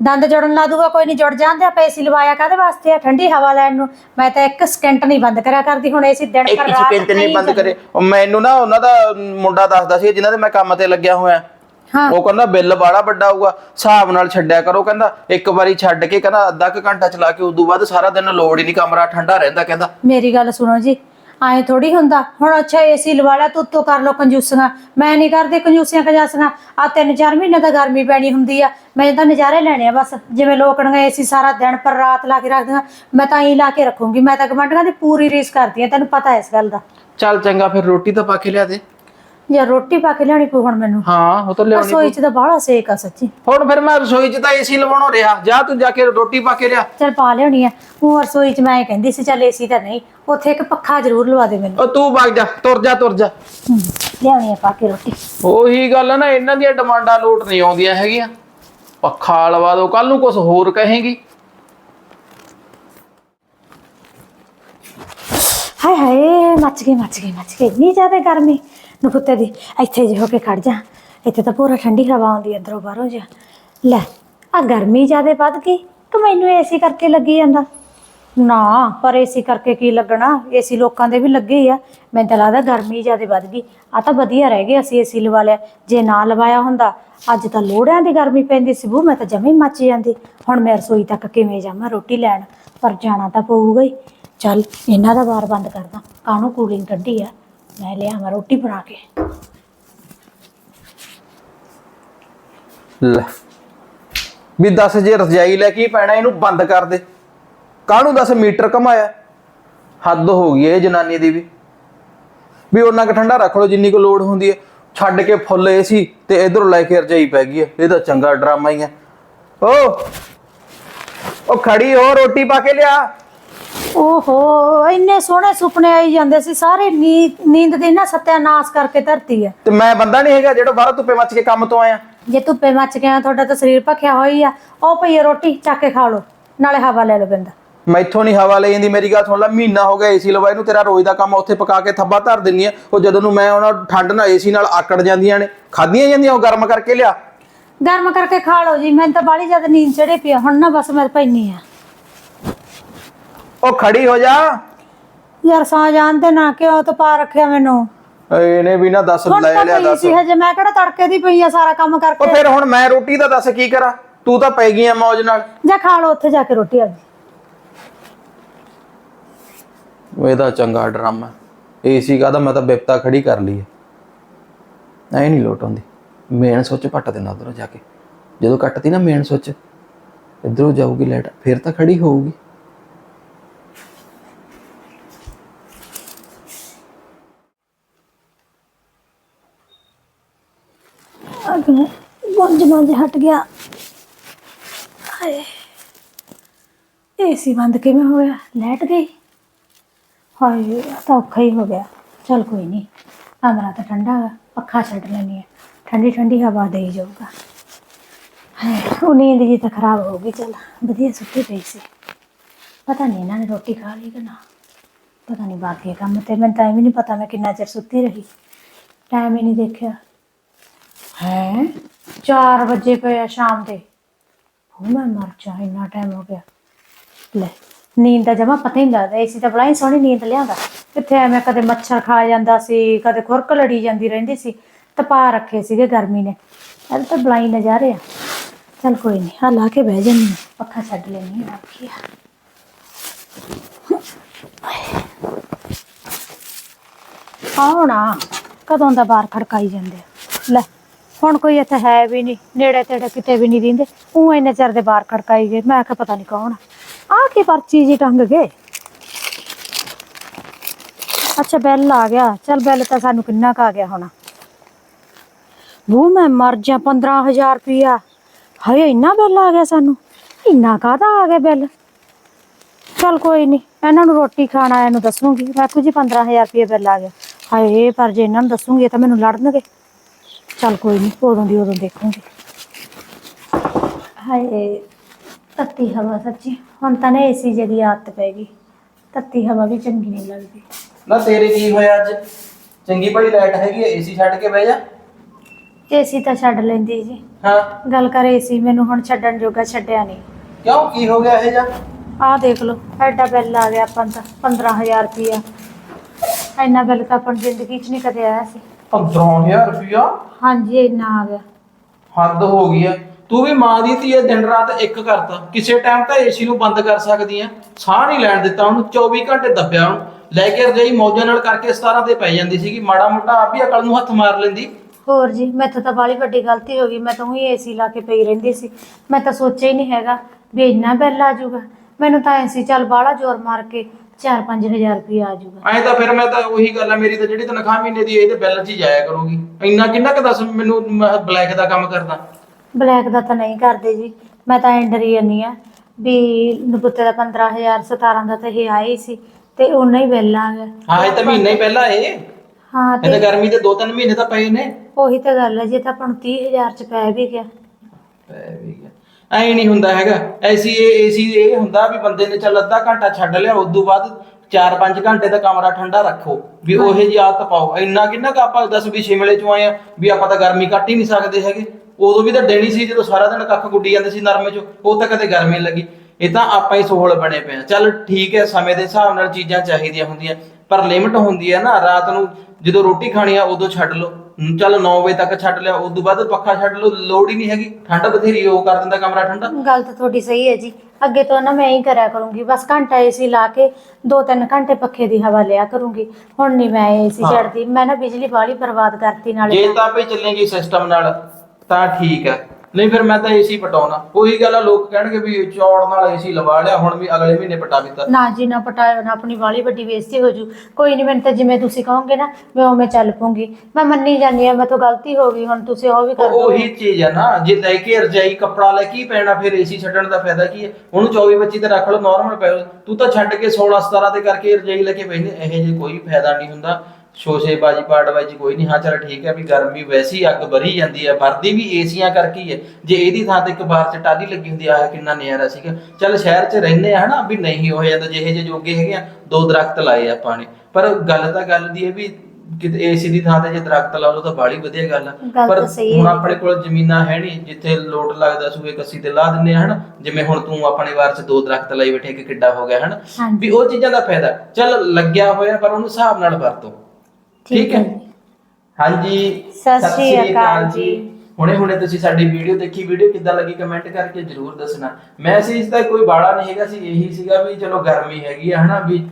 ਦੰਦ ਜੋੜਨ ਲਾ ਦੂਗਾ ਕੋਈ ਨਹੀਂ ਜੁੜ ਜਾਂਦੇ ਆਪਾਂ ਏਸੀ ਲਵਾਇਆ ਕਾਦੇ ਵਾਸਤੇ ਆ? ਠੰਡੀ ਹਵਾ ਲੈਣ ਨੂੰ। ਮੈਂ ਤਾਂ ਇੱਕ ਸਕਿੰਟ ਨਹੀਂ ਬੰਦ ਕਰਿਆ ਕਰਦੀ ਹੁਣ ਏਸੀ ਦਿਨ ਇੱਕ ਪਰ ਰਾਤ ਸਕਿੰਟ ਨਹੀਂ ਬੰਦ ਕਰੇ। ਉਹ ਮੈਨੂੰ ਨਾ ਉਹਨਾਂ ਦਾ ਮੁੰਡਾ ਦੱਸਦਾ ਸੀ ਜਿਨ੍ਹਾਂ ਦੇ ਮੈਂ ਕੰਮ ਤੇ ਲੱਗਿਆ ਹੋਇਆ। ਹਾਂ। ਉਹ ਕਹਿੰਦਾ ਬਿੱਲ ਬਾੜਾ ਵੱਡਾ ਆਊਗਾ ਹਿਸਾਬ ਨਾਲ ਛੱਡਿਆ ਕਰੋ ਕਹਿੰਦਾ ਇੱਕ ਵਾਰੀ ਛੱਡ ਕੇ ਕਹਿੰਦਾ ਅੱਧਾ ਕੁ ਘੰਟਾ ਚਲਾ ਕੇ ਉਦੋਂ ਬਾਅਦ ਸਾਰਾ ਦਿਨ ਲੋੜ ਹੀ ਨਹੀਂ ਕਮਰਾ ਠੰਡਾ ਰਹਿੰਦਾ ਕਹਿੰਦਾ। ਮੇਰੀ ਗੱਲ ਸੁਣੋ ਜੀ ਐਂ ਥੋੜੀ ਹੁੰਦਾ। ਹੁਣ ਅੱਛਾ ਏਸੀ ਲਵਾ ਲਿਆ ਤੂੰ ਤੂੰ ਕਰ ਲੋ ਕੰਜੂਸੀਆਂ। ਮੈਂ ਨਹੀਂ ਕਰਦੇ ਕੰਜੂਸੀਆਂ, ਕੰਜਾਸੀਆਂ। ਆ ਤਿੰਨ ਚਾਰ ਮਹੀਨੇ ਤਾਂ ਗਰਮੀ ਪੈਣੀ ਹੁੰਦੀ ਆ। ਮੈਂ ਤਾਂ ਨਜ਼ਾਰੇ ਲੈਣੇ ਆ ਬਸ। ਜਿਵੇਂ ਲੋਕਣੀਆਂ ਏਸੀ ਸਾਰਾ ਦਿਨ ਪਰ ਰਾਤ ਲਾ ਕੇ ਰੱਖਦੀਆਂ ਮੈਂ ਤਾਂ ਐਂ ਲਾ ਕੇ ਰੱਖੂੰਗੀ। ਮੈਂ ਤਾਂ ਗਵਾਂਢੀਆਂ ਦੀ ਪੂਰੀ ਰੀਸ ਕਰਦੀ ਆ, ਤੈਨੂੰ ਪਤਾ ਇਸ ਗੱਲ ਦਾ। ਚੱਲ ਚੰਗਾ, ਫਿਰ ਰੋਟੀ ਤਾਂ ਪਾ ਕੇ ਲਿਆ ਦੇ। ਜੇ ਰੋਟੀ ਪਾ ਕੇ ਲਿਆਉਣੀ ਪਊ ਹੁਣ ਮੈਨੂੰ। ਹਾਂ ਉਹ ਤਾਂ ਲਿਆਉਣੀ ਰਸੋਈ 'ਚ ਤਾਂ ਬਾਹਲਾ ਸੇਕ ਆ ਸੱਚੀ। ਹੁਣ ਫਿਰ ਮੈਂ ਰਸੋਈ 'ਚ ਤਾਂ ਏਸੀ ਲਵਾਉਣੋਂ ਰਿਹਾ। ਜਾ ਤੂੰ ਜਾ ਕੇ ਰੋਟੀ ਪਾ ਕੇ ਲਿਆ। ਚਲ ਪਾ ਲਿਆਉਣੀ ਆ। ਉਹ ਰਸੋਈ 'ਚ ਮੈਂ ਇਹ ਕਹਿੰਦੀ ਸੀ ਚੱਲ ਏਸੀ ਤਾਂ ਨਹੀਂ। ਉੱਥੇ ਇੱਕ ਪੱਖਾ ਜ਼ਰੂਰ ਲਵਾ ਦੇ ਮੈਨੂੰ। ਉਹ ਤੂੰ ਵਗ ਜਾ ਤੁਰ ਜਾ ਤੁਰ ਜਾ। ਹੂੰ, ਲਿਆਉਣੀ ਆ ਪਾ ਕੇ ਰੋਟੀ। ਉਹੀ ਗੱਲ ਆ ਨਾ ਇਹਨਾਂ ਦੀਆਂ ਡਿਮਾਂਡਾਂ ਲੋਟ ਨਹੀਂ ਆਉਂਦੀਆਂ ਹੈਗੀਆਂ। ਪੱਖਾ ਲਵਾ ਦੋ ਕੱਲ ਨੂੰ ਕੁਝ ਹੋਰ ਕਹੇਗੀ। ਹਾਏ ਹਾਏ ਮੱਚ ਗਈ ਮੱਚ ਗਈ ਮੱਚ ਗਈ। ਇੰਨੀ ਜ਼ਿਆਦਾ ਗਰਮੀ। ਨੂੰ ਕੁੱਤੇ ਦੀ ਇੱਥੇ ਜੇ ਹੋ ਕੇ ਖੜ ਜਾ। ਇੱਥੇ ਤਾਂ ਪੂਰਾ ਠੰਡੀ ਹਵਾ ਆਉਂਦੀ ਅੰਦਰੋਂ ਬਾਹਰੋਂ ਜਾ ਲੈ ਆ ਗਰਮੀ ਜ਼ਿਆਦਾ ਵੱਧ ਗਈ, ਕਿ ਮੈਨੂੰ ਏਸੀ ਕਰਕੇ ਲੱਗੀ ਜਾਂਦਾ? ਨਾ, ਪਰ ਏਸੀ ਕਰਕੇ ਕੀ ਲੱਗਣਾ? ਏਸੀ ਲੋਕਾਂ ਦੇ ਵੀ ਲੱਗੇ ਹੀ ਆ। ਮੈਨੂੰ ਤਾਂ ਲੱਗਦਾ ਗਰਮੀ ਜ਼ਿਆਦਾ ਵੱਧ ਗਈ। ਆ ਤਾਂ ਵਧੀਆ ਰਹਿ ਗਏ ਅਸੀਂ ਏਸੀ ਲਵਾ ਲਿਆ। ਜੇ ਨਾ ਲਵਾਇਆ ਹੁੰਦਾ, ਅੱਜ ਤਾਂ ਲੋੜਿਆਂ ਦੀ ਗਰਮੀ ਪੈਂਦੀ ਸੀ ਬੂ, ਮੈਂ ਤਾਂ ਜਮੇ ਮੱਚ ਜਾਂਦੀ। ਹੁਣ ਮੈਂ ਰਸੋਈ ਤੱਕ ਕਿਵੇਂ ਜਾਵਾਂ ਰੋਟੀ ਲੈਣ? ਪਰ ਜਾਣਾ ਤਾਂ ਪਊਗਾ ਹੀ। ਚੱਲ, ਇਹਨਾਂ ਦਾ ਬਾਰ ਬੰਦ ਕਰਦਾ। ਕਾਹਨੂੰ ਕੂਲਿੰਗ ਕੱਢੀ ਆ? ਮੈਂ ਲਿਆਵਾਂ ਰੋਟੀ ਬਣਾ ਕੇ। ਲੈ। ਵੀ ਦੱਸ ਜੇ ਰਜਾਈ ਲੈ ਕੇ ਪੈਣਾ, ਇਹਨੂੰ ਬੰਦ ਕਰ ਦੇ। ਕਾਹਨੂੰ ਦੱਸ ਮੀਟਰ ਕਮਾਇਆ ਹੱਦ ਹੋ ਗਈ ਇਹ ਜਨਾਨੀ ਦੀ ਵੀ। ਵੀ ਉਹਨਾਂ ਕ ਠੰਡਾ ਰੱਖ ਲਓ, ਜਿੰਨੀ ਕੋ ਲੋੜ ਹੁੰਦੀ ਹੈ। ਛੱਡ ਕੇ ਫੁੱਲ ਏ ਸੀ ਤੇ ਇਧਰੋਂ ਲੈ ਕੇ ਰਜਾਈ ਪੈ ਗਈ ਹੈ। ਇਹ ਤਾਂ ਚੰਗਾ ਡਰਾਮਾ ਹੀ ਹੈ। ਓ! ਉਹ ਖੜੀ ਹੋ, ਰੋਟੀ ਪਾ ਕੇ ਲਿਆ। ਓਹੋ ਇੰਨੇ ਸੋਹਣੇ ਸੁਪਨੇ ਆਈ ਜਾਂਦੇ ਸੀ ਸਾਰੇ ਨੀਂਦ ਨੀਂਦ ਦੀ ਨਾ ਸਤਿਆਨਾਸ਼ ਕਰਕੇ ਧਰਤੀ ਆ। ਤੇ ਮੈਂ ਬੰਦਾ ਨਹੀਂ ਹੈਗਾ ਜਿਹੜਾ ਬਾਹਰ ਧੁੱਪੇ ਮੱਚ ਕੇ ਕੰਮ ਤੋਂ ਆਇਆ। ਜੇ ਧੁੱਪੇ ਮੱਚ ਗਿਆ ਤੁਹਾਡਾ ਤਾਂ ਸਰੀਰ ਭਖਿਆ ਹੋਈ ਆ। ਉਹ ਪਈ ਆ ਰੋਟੀ ਚੱਕ ਕੇ ਖਾ ਲਓ ਨਾਲੇ ਹਵਾ ਲੈ ਲਓ ਬੰਦਾ। ਮੈਥੋਂ ਨਹੀਂ ਹਵਾ ਲੈ ਜਾਂਦੀ ਮੇਰੀ ਗੱਲ ਸੁਣ ਲੈ ਮਹੀਨਾ ਹੋ ਗਿਆ ਏਸੀ ਲਵਾਏ ਨੂੰ ਤੇਰਾ ਰੋਜ਼ ਦਾ ਕੰਮ ਉੱਥੇ ਪਕਾ ਕੇ ਥੱਬਾ ਧਰ ਦਿੰਨੀ ਆ। ਉਹ ਜਦੋਂ ਨੂੰ ਮੈਂ ਉਹਨਾਂ ਠੰਡ ਨਾਲ ਏਸੀ ਨਾਲ ਆਕੜ ਜਾਂਦੀਆਂ ਨੇ ਖਾਧੀਆਂ ਜਾਂਦੀਆਂ ਉਹ ਗਰਮ ਕਰਕੇ ਲਿਆ। ਗਰਮ ਕਰਕੇ ਖਾ ਲਓ ਜੀ ਮੈਨੂੰ ਤਾਂ ਬਾਲੀ ਜ਼ਿਆਦਾ ਨੀਂਦ ਚੜੇ ਪਈ ਆ ਹੁਣ ਨਾ ਬਸ ਮੈਂ ਪੈਣੀ ਆ। ਉਹ ਖੜੀ ਹੋ ਜਾ। ਯਾਰ ਸੌ ਜਾਣਦੇ ਨਾ ਕਿਉਂ ਤਾਂ ਪਾ ਰੱਖਿਆ ਮੈਨੂੰ। ਇਹਨੇ ਵੀ ਨਾ ਦੱਸ ਹੁਣ ਲੈ ਤਾਂ ਲਿਆ ਪਈ ਦੱਸ। ਸੀ ਹਜੇ ਮੈਂ ਕਿਹੜਾ ਤੜਕੇ ਦੀ ਪਈ ਆ ਸਾਰਾ ਕੰਮ ਉਹ ਕਰਕੇ ਫਿਰ ਹੁਣ ਮੈਂ ਰੋਟੀ ਦਾ ਦੱਸ ਕੀ ਕਰਾਂ? ਤੂੰ ਤਾਂ ਪੈ ਗਈ ਆ ਮੌਜ ਨਾਲ। ਜਾ ਖਾ ਲਓ ਉੱਥੇ ਜਾ ਕੇ ਰੋਟੀ ਆਪਦੀ ਉਹ ਇਹਦਾ ਚੰਗਾ ਡਰਾਮਾ ਏਸੀ ਕਾਹਦਾ ਮੈਂ ਤਾਂ ਬਿਪਤਾ ਖੜੀ ਕਰ ਲਈ ਹੈ ਐ ਨਹੀਂ ਲੋਟ ਆਉਂਦੀ। ਮੇਨ ਸੁੱਚ ਪੱਟ ਦੇਣਾ ਉਧਰੋਂ ਜਾ ਕੇ। ਜਦੋਂ ਕੱਟਤੀ ਨਾ ਮੇਨ ਸੁੱਚ ਇਧਰੋਂ ਜਾਊਗੀ ਲਾਈਟ ਫਿਰ ਤਾਂ ਖੜੀ ਹੋਊਗੀ। ਨੂੰ ਗੁੰਜ ਮੰਜ ਹਟ ਗਿਆ। ਹਾਏ, ਏਸੀ ਬੰਦ ਕਿਵੇਂ ਹੋਇਆ ਲੈਟ ਗਈ? ਹਾਏ ਆਹ ਤਾਂ ਔਖਾ ਹੀ ਹੋ ਗਿਆ। ਚਲ ਕੋਈ ਨਹੀਂ, ਕਮਰਾ ਤਾਂ ਠੰਡਾ ਵਾ, ਪੱਖਾ ਛੱਡ ਲੈਣੀ ਹੈ। ਠੰਡੀ ਠੰਡੀ ਹਵਾ ਦੇਈ ਜਾਊਗਾ। ਹਾਏ ਉਹ ਨੀਂਦ ਜੀ ਤਾਂ ਖਰਾਬ ਹੋ ਗਈ, ਚਲ ਵਧੀਆ ਸੁੱਤੀ ਪਈ ਸੀ। ਪਤਾ ਨਹੀਂ ਇਹਨਾਂ ਨੇ ਰੋਟੀ ਖਾ ਲਈ ਕਿ ਨਾ। ਪਤਾ ਨਹੀਂ ਬਾਕੀ ਕੰਮ ਤੇ, ਮੈਨੂੰ ਤਾਂ ਇਹ ਨਹੀਂ ਪਤਾ ਮੈਂ ਕਿੰਨਾ ਚਿਰ ਸੁੱਤੀ ਰਹੀ। ਟਾਈਮ ਹੀ ਨਹੀਂ ਦੇਖਿਆ। ਹੈ 4 ਵਜੇ ਪਏ ਆ ਸ਼ਾਮ ਦੇ। ਉਹ ਮੈਂ ਮਰ ਜਾ, ਇੰਨਾ ਟਾਈਮ ਹੋ ਗਿਆ। ਲੈ, ਨੀਂਦ ਦਾ ਜਮਾ ਪਤਾ ਹੀ ਨਹੀਂ ਲੱਗਦਾ ਏਸੀ ਤਾਂ ਬੜਾ ਹੀ ਸੋਹਣੀ ਨੀਂਦ ਲਿਆਂਦਾ। ਕਿੱਥੇ ਐਵੇਂ ਕਦੇ ਮੱਛਰ ਖਾ ਜਾਂਦਾ ਸੀ, ਕਦੇ ਖੁਰਕ ਲੜੀ ਜਾਂਦੀ ਰਹਿੰਦੀ ਸੀ, ਤਪਾ ਰੱਖੇ ਸੀਗੇ ਗਰਮੀ ਨੇ। ਅੱਜ ਤਾਂ ਬਲਾਈ ਨਜ਼ਾਰੇ ਆ। ਚਲ ਕੋਈ ਨਹੀਂ ਹਾਂ ਲਾ ਕੇ ਬਹਿ ਜਾਂਦੀ ਹਾਂ। ਪੱਖਾ ਛੱਡ ਲੈਣੀ ਆ ਕੀ ਆ ਆਉਣਾ, ਕਦੋਂ ਦਾ ਬਾਹਰ ਖੜਕਾਈ ਜਾਂਦੇ ਆ। ਲੈ। ਹੁਣ ਕੋਈ ਇੱਥੇ ਹੈ ਵੀ ਨਹੀਂ, ਨੇੜੇ ਤੇੜੇ ਕਿਤੇ ਵੀ ਨਹੀਂ ਦਿੰਦੇ ਉਹ ਇੰਨੇ ਚਿਰ ਦੇ ਬਾਹਰ ਖੜਕਾਈ ਗਏ, ਮੈਂ ਕਿਹਾ ਪਤਾ ਨਹੀਂ ਕੌਣ ਆ। ਆਹ ਕੀ ਪਰਚੀ ਜੀ ਟੰਗ ਗਏ? ਅੱਛਾ, ਬਿੱਲ ਆ ਗਿਆ। ਚਲ ਬਿੱਲ ਤਾਂ ਸਾਨੂੰ ਕਿੰਨਾ ਕ ਆ ਗਿਆ ਹੋਣਾ। ਉਹ ਮੈਂ ਮਰ ਜਾ 15000 ਰੁਪਿਆ ਹਾਏ, ਇੰਨਾ ਬਿੱਲ ਆ ਗਿਆ ਸਾਨੂੰ। ਇੰਨਾ ਕਾਹਦਾ ਆ ਗਿਆ ਬਿੱਲ? ਚਲ ਕੋਈ ਨਹੀਂ, ਇਹਨਾਂ ਨੂੰ ਰੋਟੀ ਖਾਣ ਆਇਆ ਨੂੰ ਦੱਸੂਗੀ। ਮੈਂ ਕੁਝ 15000 ਰੁਪਏ ਬਿੱਲ ਆ ਗਿਆ। ਹਾਏ, ਪਰ ਜੇ ਇਹਨਾਂ ਨੂੰ ਦੱਸੂਗੀ ਤਾਂ ਮੈਨੂੰ ਲੜਨਗੇ। ਚਲ ਕੋਈ ਨਹੀਂ ਉਦੋਂ ਦੀ ਉਦੋਂ ਦੇਖੂਗੀ। ਹਾਏ ਤੱਤੀ ਹਵਾ ਸੱਚੀ ਹੁਣ ਤਾਂ ਨਾ ਏਸੀ ਜਿਹਦੀ ਆਦਤ ਪੈ ਗਈ। ਤੱਤੀ ਹਵਾ ਵੀ ਚੰਗੀ ਨਹੀਂ ਲੱਗਦੀ। ਨਾ ਤੇਰੇ ਕੀ ਹੋਇਆ ਅੱਜ? ਚੰਗੀ ਭਲੀ ਲਾਈਟ ਹੈਗੀ ਏਸੀ ਛੱਡ ਕੇ ਬਹਿ ਜਾ। ਏਸੀ ਤਾਂ ਛੱਡ ਲੈਂਦੀ ਜੀ। ਹਾਂ। ਗੱਲ ਕਰ ਏਸੀ ਮੈਨੂੰ ਹੁਣ ਛੱਡਣ ਜੋਗਾ ਛੱਡਿਆ ਨਹੀਂ ਕਿਉਂ? ਕੀ ਹੋ ਗਿਆ ਇਹ ਜਾ ਆਹ ਦੇਖ ਲਓ ਐਡਾ ਬਿੱਲ ਆ ਗਿਆ ਆਪਾਂ ਨੂੰ ਤਾਂ 15000 ਰੁਪਿਆ ਇੰਨਾ ਬਿੱਲ ਤਾਂ ਆਪਾਂ ਨੂੰ ਜ਼ਿੰਦਗੀ 'ਚ ਨਹੀਂ ਕਦੇ ਆਇਆ ਸੀ। 15000 ਰੁਪਇਆ? ਹਾਂਜੀ ਇੰਨਾ ਆ ਗਿਆ। ਹੱਦ ਹੋ ਗਈ ਹੈ ਤੂੰ ਵੀ ਮਾਂ ਦੀ ਧੀ ਹੈ ਦਿਨ ਰਾਤ ਇੱਕ ਕਰਤਾ। ਕਿਸੇ ਟਾਈਮ ਤਾਂ ਏਸੀ ਨੂੰ ਬੰਦ ਕਰ ਸਕਦੀ ਆ। ਸਾਹ ਨਹੀਂ ਲੈਣ ਦਿੱਤਾ ਉਹਨੂੰ 24 ਘੰਟੇ ਦੱਬਿਆ ਉਹਨੂੰ। ਲੈ ਕੇ ਰਜਾਈ ਮੌਜਾਂ ਨਾਲ ਕਰਕੇ 17 ਤੇ ਪੈ ਜਾਂਦੀ ਸੀਗੀ। ਮਾੜਾ ਮੋਟਾ ਆਪ ਹੀ ਅਕਲ ਨੂੰ ਹੱਥ ਮਾਰ ਲੈਂਦੀ। ਹੋਰ ਜੀ ਮੈਥੋਂ ਤਾਂ ਬਾਲੀ ਵੱਡੀ ਗਲਤੀ ਹੋ ਗਈ। ਮੈਂ ਤਾਂ ਉਹੀ ਏਸੀ ਲਾ ਕੇ ਪਈ ਰਹਿੰਦੀ ਸੀ। ਮੈਂ ਤਾਂ ਸੋਚਿਆ ਹੀ ਨਹੀਂ ਹੈਗਾ ਵੀ ਇੰਨਾ ਬਿੱਲ ਆ ਜਾਊਗਾ। ਮੈਨੂੰ ਤਾਂ ਐਸੀ ਚੱਲ ਬਾਹਲਾ ਜ਼ੋਰ ਮਾਰ ਕੇ 4-5000 ਰੁਪਏ ਆ ਜਾਊਗਾ। ਐਂ ਤਾਂ ਫਿਰ ਮੈਂ ਤਾਂ ਉਹੀ ਗੱਲ ਆ ਮੇਰੀ ਤਾਂ ਜਿਹੜੀ ਤਨਖਾਹ ਮਹੀਨੇ ਦੀ ਬਿੱਲ 'ਚ ਹੀ ਜਾਇਆ ਕਰੂਗੀ। ਇੰਨਾ ਕਿੰਨਾ ਕੁ ਦੱਸ ਮੈਨੂੰ ਬਲੈਕ ਦਾ ਕੰਮ ਕਰਦਾ? ਬਲੈਕ ਦਾ ਤਾਂ ਨਹੀਂ ਕਰਦੇ ਜੀ। ਮੈਂ ਤਾਂ ਐਂ ਡਰੀ ਜਾਂਦੀ ਆ ਵੀ ਨਬੁੱਤੇ ਦਾ 15000 17 ਦਾ ਤਾਂ ਇਹ ਹੀ ਸੀ ਤੇ ਉਹਨਾਂ ਹੀ ਬਿੱਲ ਆ ਗਿਆ। ਹਾਂ ਇਹ ਤਾਂ ਮਹੀਨਾ ਹੀ ਪਹਿਲਾਂ ਇਹ। ਹਾਂ ਇਹ ਤਾਂ ਤੇ ਗਰਮੀ ਦੇ 2-3 ਮਹੀਨੇ ਤਾਂ ਪਏ ਨੇ। ਉਹੀ ਤਾਂ ਗੱਲ ਹੈ ਜੇ ਤਾਂ ਆਪਾਂ ਨੂੰ 30000 ਚ ਪੈ ਵੀ ਗਿਆ। ਪੈ ਵੀ ਗਿਆ। ਐ ਨਹੀਂ ਹੁੰਦਾ ਹੈਗਾ। ਐਸੀ ਇਹ ਏਸੀ ਇਹ ਹੁੰਦਾ ਵੀ ਬੰਦੇ ਨੇ ਚੱਲ ਅੱਧਾ ਘੰਟਾ ਛੱਡ ਲਿਆ ਉਸ ਤੋਂ ਬਾਅਦ 4-5 ਘੰਟੇ ਦਾ ਕਮਰਾ ਠੰਡਾ ਰੱਖੋ। ਵੀ ਉਹੇ ਜੀ ਆਦਤ ਪਾਓ। ਇੰਨਾ ਕਿੰਨਾ ਕੁ ਆਪਾਂ ਦੱਸ ਵੀ ਸ਼ਿਮਲੇ ਚੋਂ ਆਏ ਆ ਵੀ ਆਪਾਂ ਤਾਂ ਗਰਮੀ ਕੱਟ ਹੀ ਨਹੀਂ ਸਕਦੇ ਹੈਗੇ। ਉਦੋਂ ਵੀ ਤਾਂ ਦੇਣੀ ਸੀ ਜਦੋਂ ਸਾਰਾ ਦਿਨ ਕੱਖ ਗੁੱਡੀ ਜਾਂਦੇ ਸੀ ਨਰਮੇ ਚੋਂ ਉਹ ਤਾਂ ਕਦੇ ਗਰਮੀ ਲੱਗੀ। ਇਹ ਤਾਂ ਆਪਾਂ ਹੀ ਸੋਹਲ ਬਣੇ ਪਏ ਆ। ਚੱਲ ਠੀਕ ਹੈ ਸਮੇਂ ਦੇ ਹਿਸਾਬ ਨਾਲ ਚੀਜ਼ਾਂ ਚਾਹੀਦੀਆਂ ਹੁੰਦੀਆਂ ਪਰ ਲਿਮਟ ਹੁੰਦੀ ਹੈ ਨਾ ਰਾਤ ਨੂੰ ਜਦੋਂ ਰੋਟੀ ਖਾਣੀ ਆ ਉਦੋਂ ਛੱਡ ਲਓ। ਚੱਲ 9 ਵਜੇ ਤੱਕ ਛੱਡ ਲਿਆ ਉਸ ਤੋਂ ਬਾਅਦ ਪੱਖਾ ਛੱਡ ਲਓ ਲੋੜ ਹੀ ਨਹੀਂ ਹੈਗੀ। ਠੰਡ ਬਥੇਰੀ ਉਹ ਕਰ ਦਿੰਦਾ ਕਮਰਾ ਠੰਡਾ। ਗੱਲ ਤਾਂ ਤੁਹਾਡੀ ਸਹੀ ਹੈ ਜੀ। ਅੱਗੇ ਤੋਂ ਨਾ ਮੈਂ ਹੀ ਕਰਿਆ ਕਰੂੰਗੀ ਬਸ ਘੰਟਾ ਏਸੀ ਲਾ ਕੇ 2-3 ਘੰਟੇ ਪੱਖੇ ਦੀ ਹਵਾ ਲਿਆ ਕਰੂੰਗੀ। ਹੁਣ ਨਹੀਂ ਮੈਂ ਏਸੀ ਹਾਂ। ਛੱਡਦੀ ਮੈਂ ਨਾ ਬਿਜਲੀ ਬਾਹਲੀ ਬਰਬਾਦ ਕਰਤੀ ਨਾਲੇ ਜੇ ਤਾਂ। ਭਈ ਚੱਲੇਗੀ ਸਿਸਟਮ ਨਾਲ ਤਾਂ ਠੀਕ ਹੈ। ਨਹੀਂ ਫਿਰ ਮੈਂ ਤਾਂ ਏਸੀ ਪਟਾਉਣਾ। ਉਹੀ ਗੱਲ ਆ ਲੋਕ ਕਹਿਣਗੇ ਵੀ ਚੌੜ ਨਾਲ ਏਸੀ ਲਵਾ ਲਿਆ ਹੁਣ ਵੀ ਅਗਲੇ ਮਹੀਨੇ ਪਟਾ ਦਿੱਤਾ। ਨਾ ਜੀ ਨਾ ਪਟਾਇਓ ਨਾ ਆਪਣੀ ਬਾਹਲੀ ਵੱਡੀ ਬੇਇੱਜ਼ਤੀ ਹੋ ਜੂ। ਕੋਈ ਨਹੀਂ ਮੈਨੂੰ ਤਾਂ ਜਿਵੇਂ ਤੁਸੀਂ ਕਹੋਗੇ ਨਾ ਮੈਂ ਉਵੇਂ ਚੱਲ ਪੂੰਗੀ ਮੈਂ ਮੰਨੀ ਜਾਂਦੀ ਆ ਮੈਂ ਤੋਂ ਗਲਤੀ ਹੋ ਗਈ ਹੁਣ ਤੁਸੀਂ ਉਹ ਵੀ ਕਰ ਦਿਓ। ਉਹੀ ਚੀਜ਼ ਹੈ ਨਾ ਜੇ ਲੈ ਕੇ ਰਜਾਈ ਕੱਪੜਾ ਲੈ ਕੀ ਪੈਣਾ ਫਿਰ ਏਸੀ ਛੱਡਣ ਦਾ ਫਾਇਦਾ ਕੀ ਹੈ? ਉਹਨੂੰ 24 25 ਤੇ ਰੱਖ ਲਓ ਨਾਰਮਲ ਪੈ। ਤੂੰ ਤਾਂ ਛੱਡ ਕੇ 16 17 ਤੇ ਕਰਕੇ ਰਜਾਈ ਲੈ ਕੇ ਪੈਂਦੇ ਇਹ ਜੇ ਕੋਈ ਫਾਇਦਾ ਨਹੀਂ ਹੁੰਦਾ। ਸ਼ੋਸ਼ੇ ਬਾਜੀ ਪਾੜ ਬਾਜੀ ਕੋਈ ਨਹੀਂ ਹਾਂ ਚਲ ਠੀਕ ਹੈ ਵੀ ਗਰਮੀ ਵੈਸੀ ਅੱਗ ਭਰੀ ਜਾਂਦੀ ਹੈ ਵਰਦੀ ਵੀ ਏਸੀਆਂ ਕਰਕੇ ਹੀ ਹੈ। ਜੇ ਇਹਦੀ ਥਾਂ ਤੇ ਇੱਕ ਬਾਰ ਚ ਟਾਲੀ ਲੱਗੀ ਹੁੰਦੀ ਆ ਕਿੰਨਾ ਨਿਆਰਾ ਸੀਗਾ। ਚੱਲ ਸ਼ਹਿਰ 'ਚ ਰਹਿੰਦੇ ਆ ਹਨਾ ਵੀ ਨਹੀਂ ਹੋ ਜਾਂਦਾ ਜਿਹੇ ਜੇ ਜੋਗੇ ਹੈਗੇ ਆ ਦੋ ਦਰਖਤ ਲਾਏ ਆਪਾਂ ਨੇ। ਪਰ ਗੱਲ ਤਾਂ ਗੱਲ ਦੀ ਹੈ ਵੀ ਕਿਤੇ ਏਸੀ ਦੀ ਥਾਂ ਤੇ ਜੇ ਦਰਖਤ ਲਾ ਲਓ ਤਾਂ ਬਾੜੀ ਵਧੀਆ ਗੱਲ ਆ। ਗੱਲ ਪਰ ਤਾਂ ਸਹੀ ਹੈ। ਹੁਣ। ਆਪਣੇ ਕੋਲ ਜ਼ਮੀਨਾਂ ਹੈ ਨਹੀਂ ਜਿੱਥੇ ਲੋਟ ਲੱਗਦਾ ਸੂਏ ਕੱਸੀ ਤੇ ਲਾ ਦਿੰਨੇ ਆ ਹਨਾ। ਜਿਵੇਂ ਹੁਣ ਤੂੰ ਆਪਣੇ ਵਾਰ ਚ ਦੋ ਦਰਖਤ ਲਾਈ ਬੈਠੇ ਕਿ ਕਿੱਡਾ ਹੋ ਗਿਆ ਹਨਾ। ਹਾਂਜੀ। ਵੀ ਉਹ ਚੀਜ਼ਾਂ ਦਾ ਫਾਇਦਾ। ਚੱਲ ਲੱਗਿਆ ਹੋਇਆ ਪਰ ਉਹਨੂੰ ਹਿਸਾਬ ਨਾਲ ਵਰਤੋ। ਠੀਕ ਹੈ। ਹਾਂਜੀ। ਸਤਿ ਸ਼੍ਰੀ ਅਕਾਲ ਜੀ। ਹੁਣੇ ਹੁਣੇ ਤੁਸੀਂ ਸਾਡੀ ਵੀਡੀਓ ਦੇਖੀ। ਵੀਡੀਓ ਕਿੱਦਾਂ ਲੱਗੀ ਕਮੈਂਟ ਕਰਕੇ ਜਰੂਰ ਦੱਸਣਾ। ਮੈਸੇਜ ਤਾਂ ਕੋਈ ਬਾੜਾ ਨਹੀਂ ਹੈਗਾ ਸੀ। ਇਹੀ ਸੀਗਾ ਵੀ ਚਲੋ ਗਰਮੀ ਹੈਗੀ ਆ ਹਨਾ ਵੀ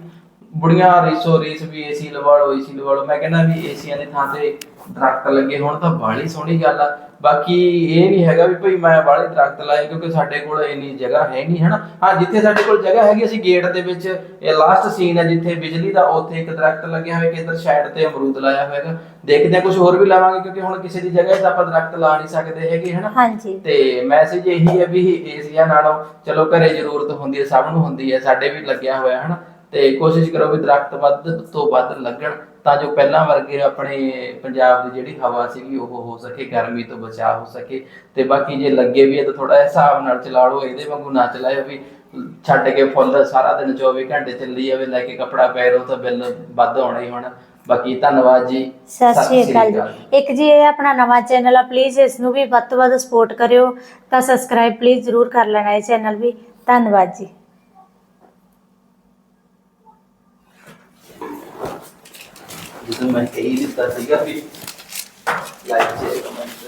ਬੁੜੀਆਂ ਰੀਸੋ ਰੀਸ ਵੀ ਏਸੀ ਲਵਾ ਲਓ ਏਸੀ ਲਵਾ ਲਓ। ਮੈਂ ਕਹਿੰਦਾ ਵੀ ਏਸੀਆਂ ਦੀ ਥਾਂ ਤੇ ਦਰਖਤ ਲੱਗੇ ਹੋਣ ਤਾਂ ਬਾਹਲੀ ਸੋਹਣੀ ਗੱਲ ਆ। ਬਾਕੀ ਇਹ ਨਹੀਂ ਹੈਗਾ ਵੀ ਭਈ ਮੈਂ ਬਾਹਲੇ ਦਰਖਤ ਲਾਏ ਕਿਉਂਕਿ ਸਾਡੇ ਕੋਲ ਇੰਨੀ ਜਗ੍ਹਾ ਹੈ ਨਹੀਂ ਹਨਾ? ਹਾਂ ਜਿੱਥੇ ਸਾਡੇ ਕੋਲ ਜਗ੍ਹਾ ਹੈਗੀ ਅਸੀਂ ਗੇਟ ਦੇ ਵਿੱਚ ਇਹ ਲਾਸਟ ਸੀਨ ਹੈ ਜਿੱਥੇ ਬਿਜਲੀ ਦਾ ਉੱਥੇ ਇੱਕ ਦਰਖਤ ਲੱਗਿਆ ਹੋਇਆ ਕਿ ਇੱਧਰ ਸਾਈਡ ਤੇ ਅਮਰੂਦ ਲਾਇਆ ਹੋਇਆ ਹੈਗਾ। ਦੇਖਦੇ ਹਾਂ ਕੁਝ ਹੋਰ ਵੀ ਲਾਵਾਂਗੇ ਕਿਉਂਕਿ ਹੁਣ ਕਿਸੇ ਦੀ ਜਗ੍ਹਾ 'ਤੇ ਆਪਾਂ ਦਰਖਤ ਲਾ ਨਹੀਂ ਸਕਦੇ ਹੈਗੇ ਹਨਾ? ਹਾਂਜੀ। ਤੇ ਮੈਸੇਜ ਇਹੀ ਹੈ ਵੀ ਏਸੀਆ ਨਾਲੋਂ ਚਲੋ ਘਰੇ ਜ਼ਰੂਰਤ ਹੁੰਦੀ ਹੈ ਸਭ ਨੂੰ ਹੁੰਦੀ ਹੈ ਸਾਡੇ ਵੀ ਲੱਗਿਆ ਹੋਇਆ ਹਨਾ? ਤੇ ਕੋਸ਼ਿਸ਼ ਕਰੋ ਵੀ ਦਰਖਤ ਵੱਧ ਤੋਂ ਵੱਧ ਲੱਗਣ ਤਾਂ ਜੋ ਪਹਿਲਾਂ ਵਰਗੇ ਆਪਣੇ ਪੰਜਾਬ ਦੀ ਜਿਹੜੀ ਹਵਾ ਸੀਗੀ ਉਹ ਹੋ ਸਕੇ ਗਰਮੀ ਤੋਂ ਬਚਾਅ ਹੋ ਸਕੇ। ਤੇ ਬਾਕੀ ਜੇ ਲੱਗੇ ਵੀ ਤਾਂ ਥੋੜਾ ਹਿਸਾਬ ਨਾਲ ਚਲਾ ਲਓ ਇਹਦੇ ਵਾਂਗੂ ਨਾ ਚਲਾਇਓ ਵੀ ਛੱਡ ਕੇ ਫੁੱਲ ਸਾਰਾ ਦਿਨ 24 ਘੰਟੇ ਚੱਲੀ ਜਾਵੇ ਲੈ ਕੇ ਕੱਪੜਾ ਪੈ ਰੋ ਤਾਂ ਬਿੱਲ ਵੱਧ ਆਉਣਾ ਹੀ ਹੋਣਾ। ਬਾਕੀ ਧੰਨਵਾਦ ਜੀ। ਸਤਿ ਸ਼੍ਰੀ ਅਕਾਲ ਜੀ। ਇੱਕ ਜੀ ਇਹ ਆਪਣਾ ਨਵਾਂ ਚੈਨਲ ਆ ਪਲੀਜ਼ ਇਸ ਨੂੰ ਵੀ ਵੱਧ ਤੋਂ ਵੱਧ ਸਪੋਰਟ ਕਰਿਓ ਤਾਂ ਸਬਸਕ੍ਰਾਈਬ ਪਲੀਜ਼ ਜ਼ਰੂਰ ਕਰ ਲੈਣਾ ਇਹ ਚੈਨਲ ਵੀ। ਧੰਨਵਾਦ ਜੀ। ਜਦੋਂ ਮੈਂ ਕਹੀ ਦਿੱਤਾ ਸੀਗਾ ਵੀ ਲਾਈਕ ਸ਼ੇਅਰ ਕਮੈਂਟ